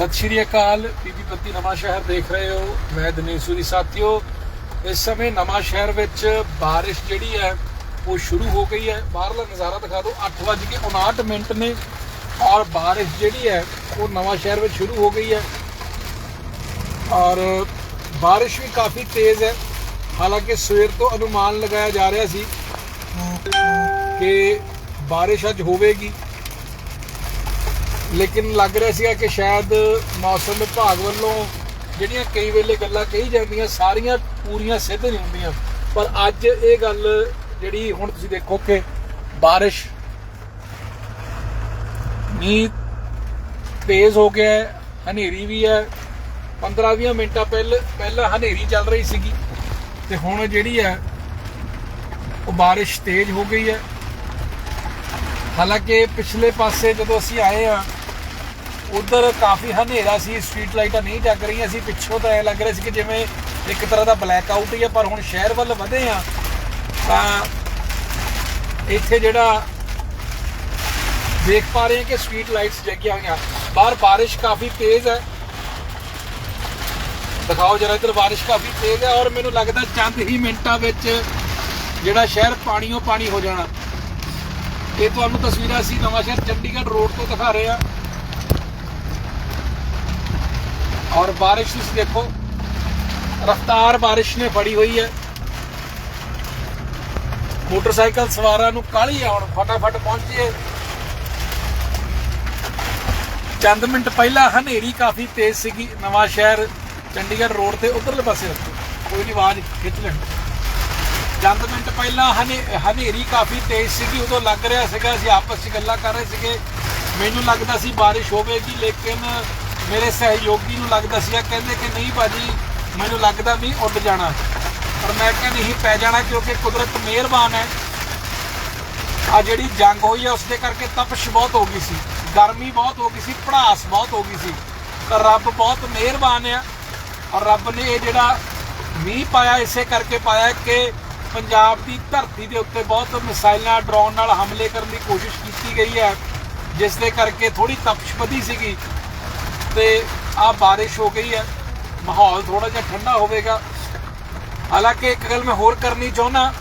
ਸਤਿ ਸ਼੍ਰੀ ਅਕਾਲ, ਪੀਪੀ ਪੱਤੀ ਨਵਾਂ ਸ਼ਹਿਰ ਦੇਖ ਰਹੇ ਹੋ, ਮੈਂ ਦਿਨੇਸ਼ ਸੂਰੀ, ਸਾਥੀਓ। ਇਸ ਸਮੇਂ ਨਵਾਂ ਸ਼ਹਿਰ ਵਿੱਚ ਬਾਰਿਸ਼ ਜਿਹੜੀ ਹੈ, ਉਹ ਸ਼ੁਰੂ ਹੋ ਗਈ ਹੈ। ਬਾਹਰਲਾ ਨਜ਼ਾਰਾ ਦਿਖਾ ਦਿਓ 8:59 ਮਿੰਟ ਨੇ ਔਰ ਬਾਰਿਸ਼ ਜਿਹੜੀ ਹੈ, ਉਹ ਨਵਾਂ ਸ਼ਹਿਰ ਵਿੱਚ ਸ਼ੁਰੂ ਹੋ ਗਈ ਹੈ। ਔਰ ਬਾਰਿਸ਼ ਵੀ ਕਾਫੀ ਤੇਜ਼ ਹੈ। ਹਾਲਾਂਕਿ ਸਵੇਰ ਤੋਂ ਅਨੁਮਾਨ ਲਗਾਇਆ ਜਾ ਰਿਹਾ ਸੀ ਕਿ ਬਾਰਿਸ਼ ਅੱਜ ਹੋਵੇਗੀ। ਲੇਕਿਨ ਲੱਗ ਰਿਹਾ ਸੀਗਾ ਕਿ ਸ਼ਾਇਦ ਮੌਸਮ ਵਿਭਾਗ ਵੱਲੋਂ ਜਿਹੜੀਆਂ ਕਈ ਵੇਲੇ ਗੱਲਾਂ ਕਹੀ ਜਾਂਦੀਆਂ, ਸਾਰੀਆਂ ਪੂਰੀਆਂ ਸਿੱਧ ਨਹੀਂ ਹੁੰਦੀਆਂ। ਪਰ ਅੱਜ ਇਹ ਗੱਲ ਜਿਹੜੀ ਹੁਣ ਤੁਸੀਂ ਦੇਖੋ ਕਿ ਬਾਰਿਸ਼, ਮੀਂਹ ਤੇਜ਼ ਹੋ ਗਿਆ ਹੈ, ਹਨੇਰੀ ਵੀ ਹੈ। 15-20 ਮਿੰਟਾਂ ਪਹਿਲ, ਪਹਿਲਾਂ ਹਨੇਰੀ ਚੱਲ ਰਹੀ ਸੀਗੀ ਤੇ ਹੁਣ ਜਿਹੜੀ ਹੈ ਉਹ ਬਾਰਿਸ਼ ਤੇਜ਼ ਹੋ ਗਈ ਹੈ। ਹਾਲਾਂਕਿ ਪਿਛਲੇ ਪਾਸੇ ਜਦੋਂ ਅਸੀਂ ਆਏ ਆ ਉਧਰ ਕਾਫੀ ਹਨੇਰਾ ਸੀ ਸਟਰੀਟ ਲਾਈਟਾਂ ਨਹੀਂ ਜਗ ਰਹੀਆਂ ਸੀ, ਪਿੱਛੋਂ ਤਾਂ ਐ ਲੱਗ ਰਿਹਾ ਸੀ ਕਿ ਜਿਵੇਂ ਇੱਕ ਤਰ੍ਹਾਂ ਦਾ ਬਲੈਕ ਆਊਟ ਹੀ ਆ, ਪਰ ਹੁਣ ਸ਼ਹਿਰ ਵੱਲ ਵਧੇ ਆ, ਤਾਂ ਇੱਥੇ ਜਿਹੜਾ ਦੇਖ ਪਾ ਰਹੇ ਹਾਂ ਕਿ ਸਟਰੀਟ ਲਾਈਟਸ ਜਗੀਆਂ ਹੋਈਆਂ। ਬਾਹਰ ਬਾਰਿਸ਼ ਕਾਫੀ ਤੇਜ਼ ਹੈ। ਦਿਖਾਓ ਜਰਾ ਇੱਧਰ, ਬਾਰਿਸ਼ ਕਾਫੀ ਤੇਜ਼ ਹੈ ਔਰ ਮੈਨੂੰ ਲੱਗਦਾ ਚੰਦ ਹੀ ਮਿੰਟਾਂ ਵਿੱਚ ਜਿਹੜਾ ਸ਼ਹਿਰ ਪਾਣੀਓ ਪਾਣੀ ਹੋ ਜਾਣਾ। ਇਹ ਤੁਹਾਨੂੰ ਤਸਵੀਰਾਂ ਅਸੀਂ ਨਵਾਂ ਸ਼ਹਿਰ ਚੰਡੀਗੜ੍ਹ ਰੋਡ ਤੋਂ ਦਿਖਾ ਰਹੇ ਹਾਂ। ਔਰ ਬਾਰਿਸ਼ ਤੁਸੀਂ ਦੇਖੋ, ਰਫਤਾਰ ਬਾਰਿਸ਼ ਨੇ ਫੜੀ ਹੋਈ ਹੈ। ਮੋਟਰਸਾਈਕਲ ਸਵਾਰਾਂ ਨੂੰ ਕਾਹਲੀ ਆ ਹੁਣ ਫਟਾਫਟ ਪਹੁੰਚੀਏ। ਚੰਦ ਮਿੰਟ ਪਹਿਲਾਂ ਹਨੇਰੀ ਕਾਫੀ ਤੇਜ਼ ਸੀਗੀ, ਨਵਾਂ ਸ਼ਹਿਰ ਚੰਡੀਗੜ੍ਹ ਰੋਡ ਤੇ ਉਧਰਲੇ ਪਾਸੇ ਰੱਖੋ ਕੋਈ ਨਹੀਂ ਆਵਾਜ਼ ਖਿੱਚ ਲੈਣ। ਚੰਦ ਮਿੰਟ ਪਹਿਲਾਂ ਹਨੇ, ਹਨੇਰੀ ਕਾਫੀ ਤੇਜ਼ ਸੀਗੀ, ਉਦੋਂ ਲੱਗ ਰਿਹਾ ਸੀਗਾ, ਅਸੀਂ ਆਪਸ ਵਿੱਚ ਗੱਲਾਂ ਕਰ ਰਹੇ ਸੀਗੇ। ਮੈਨੂੰ ਲੱਗਦਾ ਸੀ ਬਾਰਿਸ਼ ਹੋਵੇਗੀ, ਲੇਕਿਨ ਮੇਰੇ ਸਹਿਯੋਗੀ ਨੂੰ ਲੱਗਦਾ ਸੀ ਕਹਿੰਦੇ ਕਿ ਨਹੀਂ ਭਾਜੀ, ਮੈਨੂੰ ਲੱਗਦਾ ਵੀ ਉੱਡ ਜਾਣਾ। ਪਰ ਮੈਂ ਕਿਹਾ ਨਹੀਂ, ਪੈ ਜਾਣਾ ਕਿਉਂਕਿ ਕੁਦਰਤ ਮਿਹਰਬਾਨ ਹੈ। ਆ ਜਿਹੜੀ ਜੰਗ ਹੋਈ ਹੈ ਉਸ ਦੇ ਕਰਕੇ ਤਪਸ਼ ਬਹੁਤ ਹੋ ਗਈ ਸੀ, ਗਰਮੀ ਬਹੁਤ ਹੋ ਗਈ ਸੀ ਪੜਾਸ ਬਹੁਤ ਹੋ ਗਈ ਸੀ। ਤਾਂ ਰੱਬ ਬਹੁਤ ਮਿਹਰਬਾਨ ਹੈ ਔਰ ਰੱਬ ਨੇ ਇਹ ਜਿਹੜਾ ਮੀਂਹ ਪਾਇਆ, ਇਸੇ ਕਰਕੇ ਪਾਇਆ ਕਿ ਪੰਜਾਬ ਦੀ ਧਰਤੀ ਦੇ ਉੱਤੇ ਬਹੁਤ ਮਿਸਾਈਲਾਂ ਡਰੋਨ ਨਾਲ ਹਮਲੇ ਕਰਨ ਦੀ ਕੋਸ਼ਿਸ਼ ਕੀਤੀ ਗਈ ਹੈ ਜਿਸ ਦੇ ਕਰਕੇ ਥੋੜੀ ਤਪਸ਼ ਵਧੀ ਸੀਗੀ। ਤੇ ਆ ਬਾਰਿਸ਼ ਹੋ ਗਈ ਹੈ, ਮਾਹੌਲ ਥੋੜਾ ਜਿਹਾ ਠੰਡਾ ਹੋਵੇਗਾ। ਹਾਲਾਂਕਿ ਇੱਕ ਗੱਲ ਮੈਂ ਹੋਰ ਕਰਨੀ ਚਾਹੁੰਦਾ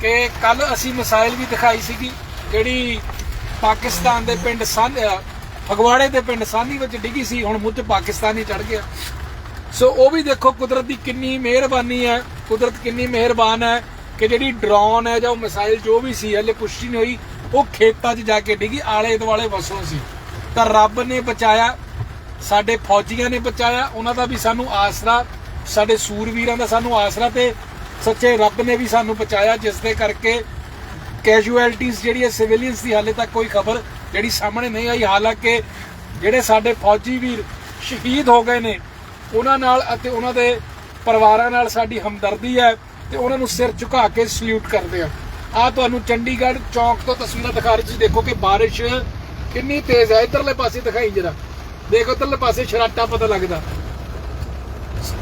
ਕਿ ਕੱਲ ਅਸੀਂ ਮਿਸਾਈਲ ਵੀ ਦਿਖਾਈ ਸੀਗੀ, ਜਿਹੜੀ ਪਾਕਿਸਤਾਨ ਦੇ ਪਿੰਡ ਸਾਨ ਫਗਵਾੜੇ ਦੇ ਪਿੰਡ ਸਾਨੀ ਵਿੱਚ ਡਿੱਗੀ ਸੀ, ਹੁਣ ਮੁੱਢ ਪਾਕਿਸਤਾਨੀ ਚੜ ਗਿਆ। ਸੋ ਉਹ ਵੀ ਦੇਖੋ ਕੁਦਰਤ ਦੀ ਕਿੰਨੀ ਮਿਹਰਬਾਨੀ ਹੈ, ਕੁਦਰਤ ਕਿੰਨੀ ਮਿਹਰਬਾਨ ਹੈ ਕਿ ਜਿਹੜੀ ਡਰੋਨ ਹੈ ਜਾਂ ਉਹ ਮਿਸਾਈਲ ਜੋ ਵੀ ਸੀ, ਹਲੇ ਪੁਸ਼ਟੀ ਨਹੀਂ ਹੋਈ, ਉਹ ਖੇਤਾਂ 'ਚ ਜਾ ਕੇ ਡਿੱਗੀ ਆਲੇ ਦੁਆਲੇ ਵਸੋਂ ਸੀ। ਤਾਂ ਰੱਬ ਨੇ ਬਚਾਇਆ ਸਾਡੇ ਫੌਜੀਆਂ ਨੇ ਬਚਾਇਆ, ਉਹਨਾਂ ਦਾ ਵੀ ਸਾਨੂੰ ਆਸਰਾ, ਸਾਡੇ ਸੂਰਵੀਰਾਂ ਦਾ ਸਾਨੂੰ ਆਸਰਾ ਤੇ ਸੱਚੇ ਰੱਬ ਨੇ ਵੀ ਸਾਨੂੰ ਬਚਾਇਆ, ਜਿਸ ਦੇ ਕਰਕੇ ਕੈਜੂਅਲਟੀਜ਼ ਜਿਹੜੀ ਹੈ ਸਿਵਿਲੀਅਨਸ ਦੀ ਹਾਲੇ ਤੱਕ ਕੋਈ ਖਬਰ ਜਿਹੜੀ ਸਾਹਮਣੇ ਨਹੀਂ ਆਈ। ਹਾਲਾਂਕਿ ਜਿਹੜੇ ਸਾਡੇ ਫੌਜੀ ਵੀਰ ਸ਼ਹੀਦ ਹੋ ਗਏ ਨੇ, ਉਹਨਾਂ ਨਾਲ ਅਤੇ ਉਹਨਾਂ ਦੇ ਪਰਿਵਾਰਾਂ ਨਾਲ ਸਾਡੀ ਹਮਦਰਦੀ ਹੈ ਤੇ ਉਹਨਾਂ ਨੂੰ ਸਿਰ ਝੁਕਾ ਕੇ ਸਲੂਟ ਕਰਦੇ ਆ ਆ ਤੁਹਾਨੂੰ ਚੰਡੀਗੜ੍ਹ ਚੌਂਕ ਤੋਂ ਤਸਵੀਰਾਂ ਦਿਖਾ ਰਹੀ ਤੁਸੀਂ ਦੇਖੋ ਕਿ ਬਾਰਿਸ਼ ਕਿੰਨੀ ਤੇਜ਼ ਹੈ। ਇਧਰਲੇ ਪਾਸੇ ਦਿਖਾਈ ਜਰਾ। ਦੇਖੋ ਇਧਰਲੇ ਪਾਸੇ ਸ਼ਰਾਟਾ ਪਤਾ ਲੱਗਦਾ।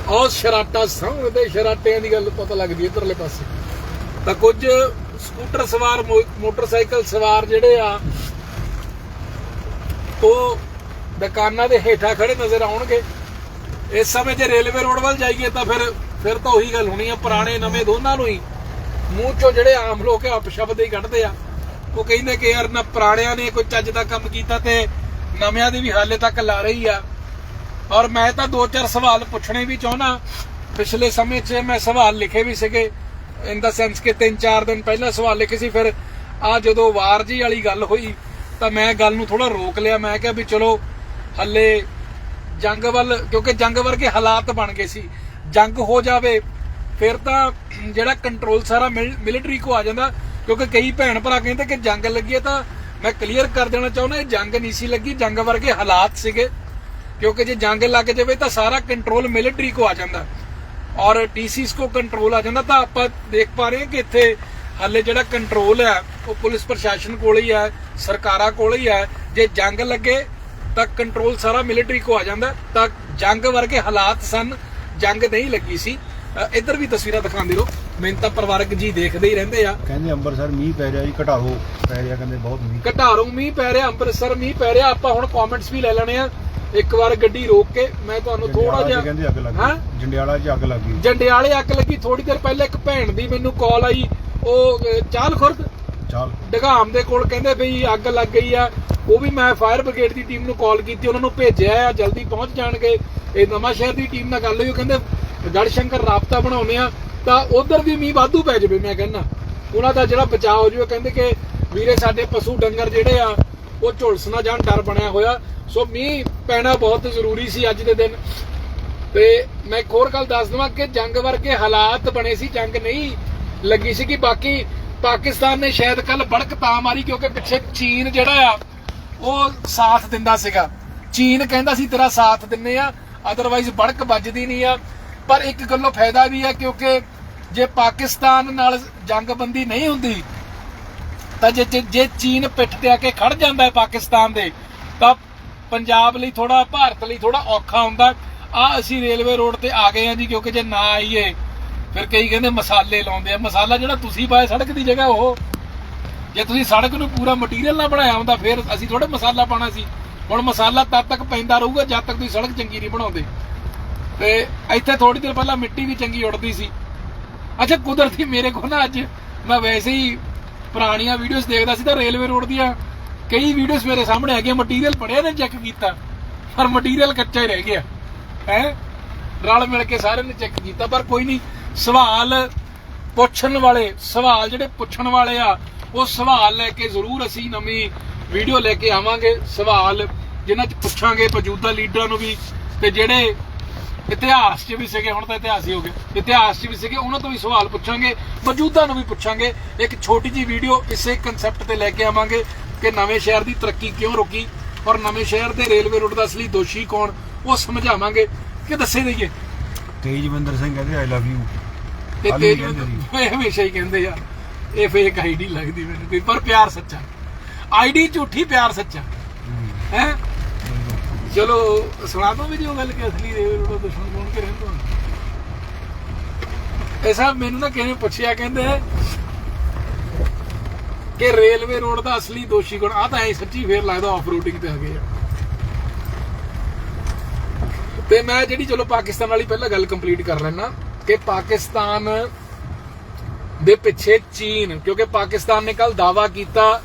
ਉਹ ਸ਼ਰਾਟਾ ਸੰਗਦੇ ਸ਼ਰਾਟਿਆਂ ਦੀ ਗੱਲ ਪਤਾ ਲੱਗਦੀ ਇਧਰਲੇ ਪਾਸੇ। ਤਾਂ ਕੁਝ ਸਕੂਟਰ ਸਵਾਰ ਮੋਟਰਸਾਈਕਲ ਸਵਾਰ ਜਿਹੜੇ ਆ, ਉਹ ਦੁਕਾਨਾਂ ਦੇ ਹੇਠਾਂ ਖੜੇ ਨਜ਼ਰ ਆਉਣਗੇ। ਇਸ ਸਮੇਂ ਜੇ ਰੇਲਵੇ ਰੋਡ ਵੱਲ ਜਾਈਏ ਤਾਂ ਫਿਰ ਫਿਰ ਤਾਂ ਉਹੀ ਗੱਲ ਹੋਣੀ ਆ, ਪੁਰਾਣੇ ਨਵੇਂ ਦੋਨਾਂ ਨੂੰ ਹੀ। ਮੂੰਹ ਚੋਂ ਜਿਹੜੇ ਆਮ ਲੋਕ ਆ ਅਪਸ਼ਬਦ ਹੀ ਕੱਢਦੇ ਆ। ਉਹ ਕਹਿੰਦੇ ਕਿ ਯਾਰ ਨਾ ਪੁਰਾਣਿਆਂ ਨੇ ਕੋਈ ਚੱਜ ਦਾ ਕੰਮ ਕੀਤਾ ਤੇ ਨਵਿਆਂ ਦੀ ਵੀ ਹਾਲੇ ਤੱਕ ਲਾ ਰਹੀ ਆ। ਔਰ ਮੈਂ ਤਾਂ ਦੋ ਚਾਰ ਸਵਾਲ ਪੁੱਛਣੇ ਵੀ ਚਾਹੁੰਦਾ। ਪਿਛਲੇ ਸਮੇਂ 'ਚ ਮੈਂ ਸਵਾਲ ਲਿਖੇ ਵੀ ਸੀਗੇ। ਇਨ ਦਾ ਸੈਂਸ ਕਿ ਤਿੰਨ ਚਾਰ ਦਿਨ ਪਹਿਲਾਂ ਸਵਾਲ ਲਿਖੇ ਸੀ, ਫਿਰ ਆ ਜਦੋਂ ਵਾਰ ਜੀ ਵਾਲੀ ਗੱਲ ਹੋਈ, ਤਾਂ ਮੈਂ ਗੱਲ ਨੂੰ ਥੋੜਾ ਰੋਕ ਲਿਆ। ਮੈਂ ਕਿਹਾ ਵੀ ਚਲੋ, ਹੱਲੇ ਜੰਗ ਵੱਲ, ਕਿਉਂਕਿ ਜੰਗ ਵਰਗੇ ਹਾਲਾਤ ਬਣ ਗਏ ਸੀ। ਜੰਗ ਹੋ ਜਾਵੇ, ਫਿਰ ਤਾਂ ਜਿਹੜਾ ਕੰਟਰੋਲ ਸਾਰਾ ਮਿਲਟਰੀ ਕੋ ਆ ਜਾਂਦਾ। ਕਿਉਂਕਿ ਕਈ ਭੈਣ ਭਰਾ ਕਹਿੰਦੇ ਕਿ ਜੰਗ ਲੱਗੀ ਹੈ ਤਾਂ ਮੈਂ ਕਲੀਅਰ ਕਰ ਦੇਣਾ ਚਾਹੁੰਦਾ ਇਹ ਜੰਗ ਨਹੀਂ ਸੀ ਲੱਗੀ ਜੰਗ ਵਰਗੇ ਹਾਲਾਤ ਸੀਗੇ। ਕਿਉਂਕਿ ਜੇ ਜੰਗ ਲੱਗ ਜਾਵੇ ਤਾਂ ਸਾਰਾ ਕੰਟਰੋਲ ਮਿਲਟਰੀ ਕੋ ਆ ਜਾਂਦਾ। ਔਰ ਡੀਸੀਸ ਕੋ ਕੰਟਰੋਲ ਆ ਜਾਂਦਾ ਤਾਂ ਆਪਾਂ ਦੇਖ ਪਾ ਰਹੇ ਹਾਂ ਕਿ ਇੱਥੇ ਹਾਲੇ ਜਿਹੜਾ ਕੰਟਰੋਲ ਹੈ ਉਹ ਪੁਲਿਸ ਪ੍ਰਸ਼ਾਸਨ ਕੋਲ ਹੀ ਹੈ ਸਰਕਾਰਾਂ ਕੋਲ ਹੀ ਹੈ। ਜੇ ਜੰਗ ਲੱਗੇ ਤਾਂ ਕੰਟਰੋਲ ਸਾਰਾ ਮਿਲਟਰੀ ਕੋ ਆ ਜਾਂਦਾ। ਤਾਂ ਜੰਗ ਵਰਗੇ ਹਾਲਾਤ ਸਨ ਜੰਗ ਨਹੀਂ ਲੱਗੀ ਸੀ। ਅ, ਇੱਧਰ ਵੀ ਤਸਵੀਰਾਂ ਦਿਖਾਉਂਦੇ ਰਹੋ। ਮੈਨੂੰ ਤਾਂ ਪਰਿਵਾਰਕ ਜੀ ਦੇਖਦੇ ਹੀ ਰਹਿੰਦੇ ਆ। ਕਹਿੰਦੇ ਅੰਮ੍ਰਿਤਸਰ ਮੀਂਹ ਪੈ ਰਿਹਾ ਜੀ ਘਟਾਓ ਪੈ ਰਿਹਾ ਕਹਿੰਦੇ ਬਹੁਤ ਮੀਂਹ। ਘਟਾਰੂ ਮੀਂਹ ਪੈ ਰਿਹਾ ਅੰਮ੍ਰਿਤਸਰ ਮੀਂਹ ਪੈ ਰਿਹਾ ਆਪਾਂ ਹੁਣ ਕਮੈਂਟਸ ਵੀ ਲੈ ਲੈਣੇ ਆ। ਇੱਕ ਵਾਰ ਗੱਡੀ ਰੋਕ ਕੇ ਮੈਂ ਤੁਹਾਨੂੰ ਥੋੜਾ 'ਚ ਕਹਿੰਦੇ ਅੱਗ ਜਿਹਾ ਲੱਗ। ਹਾਂ? ਗਈ ਜੰਡਿਆਲਾ 'ਚ ਅੱਗ ਲੱਗ। ਗਈ ਜੰਡਿਆਲੇ ਅੱਗ ਲੱਗੀ ਥੋੜੀ ਦੇਰ ਪਹਿਲਾਂ ਇੱਕ ਭੈਣ ਦੀ ਮੈਨੂੰ ਕਾਲ ਆਈ। ਉਹ ਚਾਲ ਖੁਰਦ? ਚੱਲ। ਡਗਾਮ ਦੇ ਕੋਲ ਕਹਿੰਦੇ ਬਈ ਅੱਗ ਲੱਗ ਗਈ ਆ। ਉਹ ਵੀ ਮੈਂ ਫਾਇਰ ਬ੍ਰਿਗੇਡ ਦੀ ਟੀਮ ਨੂੰ ਕਾਲ ਕੀਤੀ ਉਹਨਾਂ ਨੂੰ ਭੇਜਿਆ ਆ ਜਲਦੀ ਪਹੁੰਚ ਜਾਣਗੇ। ਇਹ ਨਵਾਂ ਸ਼ਹਿਰ ਦੀ ਟੀਮ ਨਾਲ ਗੱਲ ਹੋਈ ਉਹ ਕਹਿੰਦੇ ਗੜਸ਼ੰਕਰ ਰਾਬਤਾ ਬਣਾਉਨੇ ਆ। ਤਾਂ ਉਧਰ ਵੀ ਮੀਂਹ ਵਾਧੂ ਪੈ ਜਾਵੇ, ਮੈਂ ਕਹਿੰਦਾ। ਉਹਨਾਂ ਦਾ ਜਿਹੜਾ ਬਚਾਅ ਹੋ ਜਾਵੇ ਕਹਿੰਦੇ ਕਿ ਵੀਰੇ ਸਾਡੇ ਪਸ਼ੂ ਡੰਗਰ ਜਿਹੜੇ ਆ, ਉਹ ਝੁਲਸ ਨਾ ਜਾਣ, ਡਰ ਬਣਿਆ ਹੋਇਆ। ਸੋ ਮੀਂਹ ਪੈਣਾ ਬਹੁਤ ਜ਼ਰੂਰੀ ਸੀ ਅੱਜ ਦੇ ਦਿਨ। ਤੇ ਮੈਂ ਇੱਕ ਹੋਰ ਗੱਲ ਦੱਸ ਦਵਾਂ ਕਿ ਜੰਗ ਵਰਗੇ ਹਾਲਾਤ ਬਣੇ ਸੀ, ਜੰਗ ਨਹੀਂ ਲੱਗੀ ਸੀ ਕਿ ਬਾਕੀ ਪਾਕਿਸਤਾਨ ਨੇ ਸ਼ਾਇਦ ਕੱਲ ਬੜਕ ਤਾਂ ਮਾਰੀ, ਕਿਉਂਕਿ ਪਿੱਛੇ ਚੀਨ ਜਿਹੜਾ ਆ, ਉਹ ਸਾਥ ਦਿੰਦਾ ਸੀਗਾ। ਚੀਨ ਕਹਿੰਦਾ ਸੀ, ਤੇਰਾ ਸਾਥ ਦਿੰਨੇ ਆ ਅਦਰਵਾਈਜ਼ ਬੜਕ ਵੱਜਦੀ ਨਹੀਂ ਆ। ਪਰ ਇੱਕ ਗੱਲੋਂ ਫਾਇਦਾ ਵੀ ਆ ਕਿਉਂਕਿ ਜੇ ਪਾਕਿਸਤਾਨ ਨਾਲ ਜੰਗਬੰਦੀ ਨਹੀਂ ਹੁੰਦੀ, ਤਾਂ ਜੇ- ਜੇ ਚੀਨ ਪਿੱਠ ਤੇ ਆ ਕੇ ਖੜ ਜਾਂਦਾ ਹੈ ਪਾਕਿਸਤਾਨ ਦੇ, ਤਾਂ ਪੰਜਾਬ ਲਈ ਥੋੜਾ ਭਾਰਤ ਲਈ ਥੋੜਾ ਔਖਾ ਹੁੰਦਾ ਆ ਅਸੀਂ ਰੇਲਵੇ ਰੋਡ ਤੇ ਆ ਗਏ ਆ ਜੀ, ਕਿਉਂਕਿ ਜੇ ਨਾ ਆਈਏ, ਫਿਰ ਕਈ ਕਹਿੰਦੇ ਮਸਾਲੇ ਲਾਉਂਦੇ ਆ। ਮਸਾਲਾ ਜਿਹੜਾ ਤੁਸੀਂ ਪਾਇਆ ਸੜਕ ਦੀ ਜਗ੍ਹਾ, ਉਹ ਜੇ ਤੁਸੀਂ ਸੜਕ ਨੂੰ ਪੂਰਾ ਮਟੀਰੀਅਲ ਨਾਲ ਬਣਾਇਆ ਹੁੰਦਾ, ਫਿਰ ਅਸੀਂ ਥੋੜਾ ਮਸਾਲਾ ਪਾਣਾ ਸੀ। ਹੁਣ ਮਸਾਲਾ ਤਦ ਤੱਕ ਪੈਂਦਾ ਰਹੂਗਾ, ਜਦ ਤੱਕ ਤੁਸੀਂ ਸੜਕ ਚੰਗੀ ਨਹੀਂ ਬਣਾਉਂਦੇ। ਤੇ ਇੱਥੇ ਥੋੜੀ ਦੇਰ ਪਹਿਲਾਂ ਮਿੱਟੀ ਵੀ ਚੰਗੀ ਉੱਡਦੀ ਸੀ। ਅੱਛਾ, ਕੁਦਰਤੀ ਮੇਰੇ ਕੋਲ ਨਾ ਅੱਜ ਮੈਂ ਵੈਸੇ ਹੀ ਪੁਰਾਣੀਆਂ ਵੀਡੀਓਜ਼ ਦੇਖਦਾ ਸੀ ਤਾਂ ਰੇਲਵੇ ਰੋਡ ਦੀਆਂ ਕਈ ਵੀਡੀਓਜ਼ ਮੇਰੇ ਸਾਹਮਣੇ ਆ ਮਟੀਰੀਅਲ ਪੜਿਆ ਨੇ ਚੈੱਕ ਕੀਤਾ, ਪਰ ਮਟੀਰੀਅਲ ਕੱਚਾ ਹੀ ਰਹਿ ਗਿਆ। ਹੈ? ਰਲ ਮਿਲ ਕੇ ਸਾਰਿਆਂ ਨੇ ਚੈੱਕ ਕੀਤਾ, ਪਰ ਕੋਈ ਨਹੀਂ, ਸਵਾਲ ਪੁੱਛਣ ਵਾਲੇ, ਸਵਾਲ ਜਿਹੜੇ ਪੁੱਛਣ ਵਾਲੇ ਆ, ਉਹ ਸਵਾਲ ਲੈ ਕੇ ਜ਼ਰੂਰ ਅਸੀਂ ਨਵੀਂ ਵੀਡੀਓ ਲੈ ਕੇ ਆਵਾਂਗੇ। ਸਵਾਲ ਜਿਨ੍ਹਾਂ 'ਚ ਪੁੱਛਾਂਗੇ, ਮੌਜੂਦਾ ਲੀਡਰਾਂ ਨੂੰ ਵੀ, ਤੇ ਜਿਹੜੇ ਇਤਿਹਾਸ 'ਚ ਵੀ ਸੀਗੇ ਹੁਣ ਤਾਂ ਇਤਿਹਾਸ ਹੀ ਹੋ ਗਿਆ। ਇਤਿਹਾਸ 'ਚ ਵੀ ਸੀਗੇ ਉਹਨਾਂ ਤੋਂ ਵੀ ਸਵਾਲ ਪੁੱਛਾਂਗੇ ਮੌਜੂਦਾ ਨੂੰ ਵੀ ਪੁੱਛਾਂਗੇ। ਇੱਕ ਛੋਟੀ ਜੀ ਵੀਡੀਓ ਇਸੇ ਕਨਸੈਪਟ ਤੇ ਲੈ ਕੇ ਆਵਾਂਗੇ ਕਿ ਨਵੇਂ ਸ਼ਹਿਰ ਦੀ ਤਰੱਕੀ ਕਿਉਂ ਰੁਕੀ ਔਰ ਨਵੇਂ ਸ਼ਹਿਰ ਦੇ ਰੇਲਵੇ ਰੋਡ ਦਾ ਅਸਲੀ ਦੋਸ਼ੀ ਕੌਣ ਉਹ ਸਮਝਾਵਾਂਗੇ। ਕਿ ਦੱਸੇ ਦਈਏ। ਤੇਜਵਿੰਦਰ ਸਿੰਘ ਕਹਿੰਦੇ ਆਈ ਲਵ ਯੂ ਤੇ ਕੱਲ੍ਹ ਵੀ ਤੇਜ ਕਹਿੰਦੇ ਸੀ। ਇਹ ਹਮੇਸ਼ਾ ਹੀ ਕਹਿੰਦੇ ਆ ਇਹ ਫੇਕ ਆਈਡੀ ਲੱਗਦੀ ਮੈਨੂੰ ਕੋਈ ਪਰ ਪਿਆਰ ਸੱਚਾ। ਆਈਡੀ ਝੂਠੀ ਪਿਆਰ ਸੱਚਾ। ਹੈ? ਚਲੋ, ਸੁਣਾ ਦੋ ਵੀ ਜੋ ਗੱਲ ਕਿ ਅਸਲੀ ਰੇਲਵੇ ਰੋਡ ਦੁਸ਼ਮਣ ਕੌਣ ਕੇ ਰਹਿੰਦਾ ਐਸਾ ਮੈਨੂੰ ਨਾ ਕਿਸੇ ਨੇ ਪੁੱਛਿਆ, ਕਹਿੰਦੇ ਕਿ ਰੇਲਵੇ ਰੋਡ ਦਾ ਅਸਲੀ ਦੋਸ਼ੀ ਕੌਣ? ਆ ਤਾਂ ਐ ਸੱਚੀ ਫੇਰ ਲੱਗਦਾ ਆਫ ਰੋਡਿੰਗ ਤੇ ਆ। ਗਏ ਤੇ ਮੈਂ ਜਿਹੜੀ, ਚਲੋ, ਪਾਕਿਸਤਾਨ ਵਾਲੀ ਪਹਿਲਾਂ ਗੱਲ ਕੰਪਲੀਟ ਕਰ ਲੈਣਾ ਕਿ ਪਾਕਿਸਤਾਨ ਦੇ ਪਿੱਛੇ ਚੀਨ, ਕਿਉਂਕਿ ਪਾਕਿਸਤਾਨ ਨੇ ਕੱਲ ਦਾਵਾ ਕੀਤਾ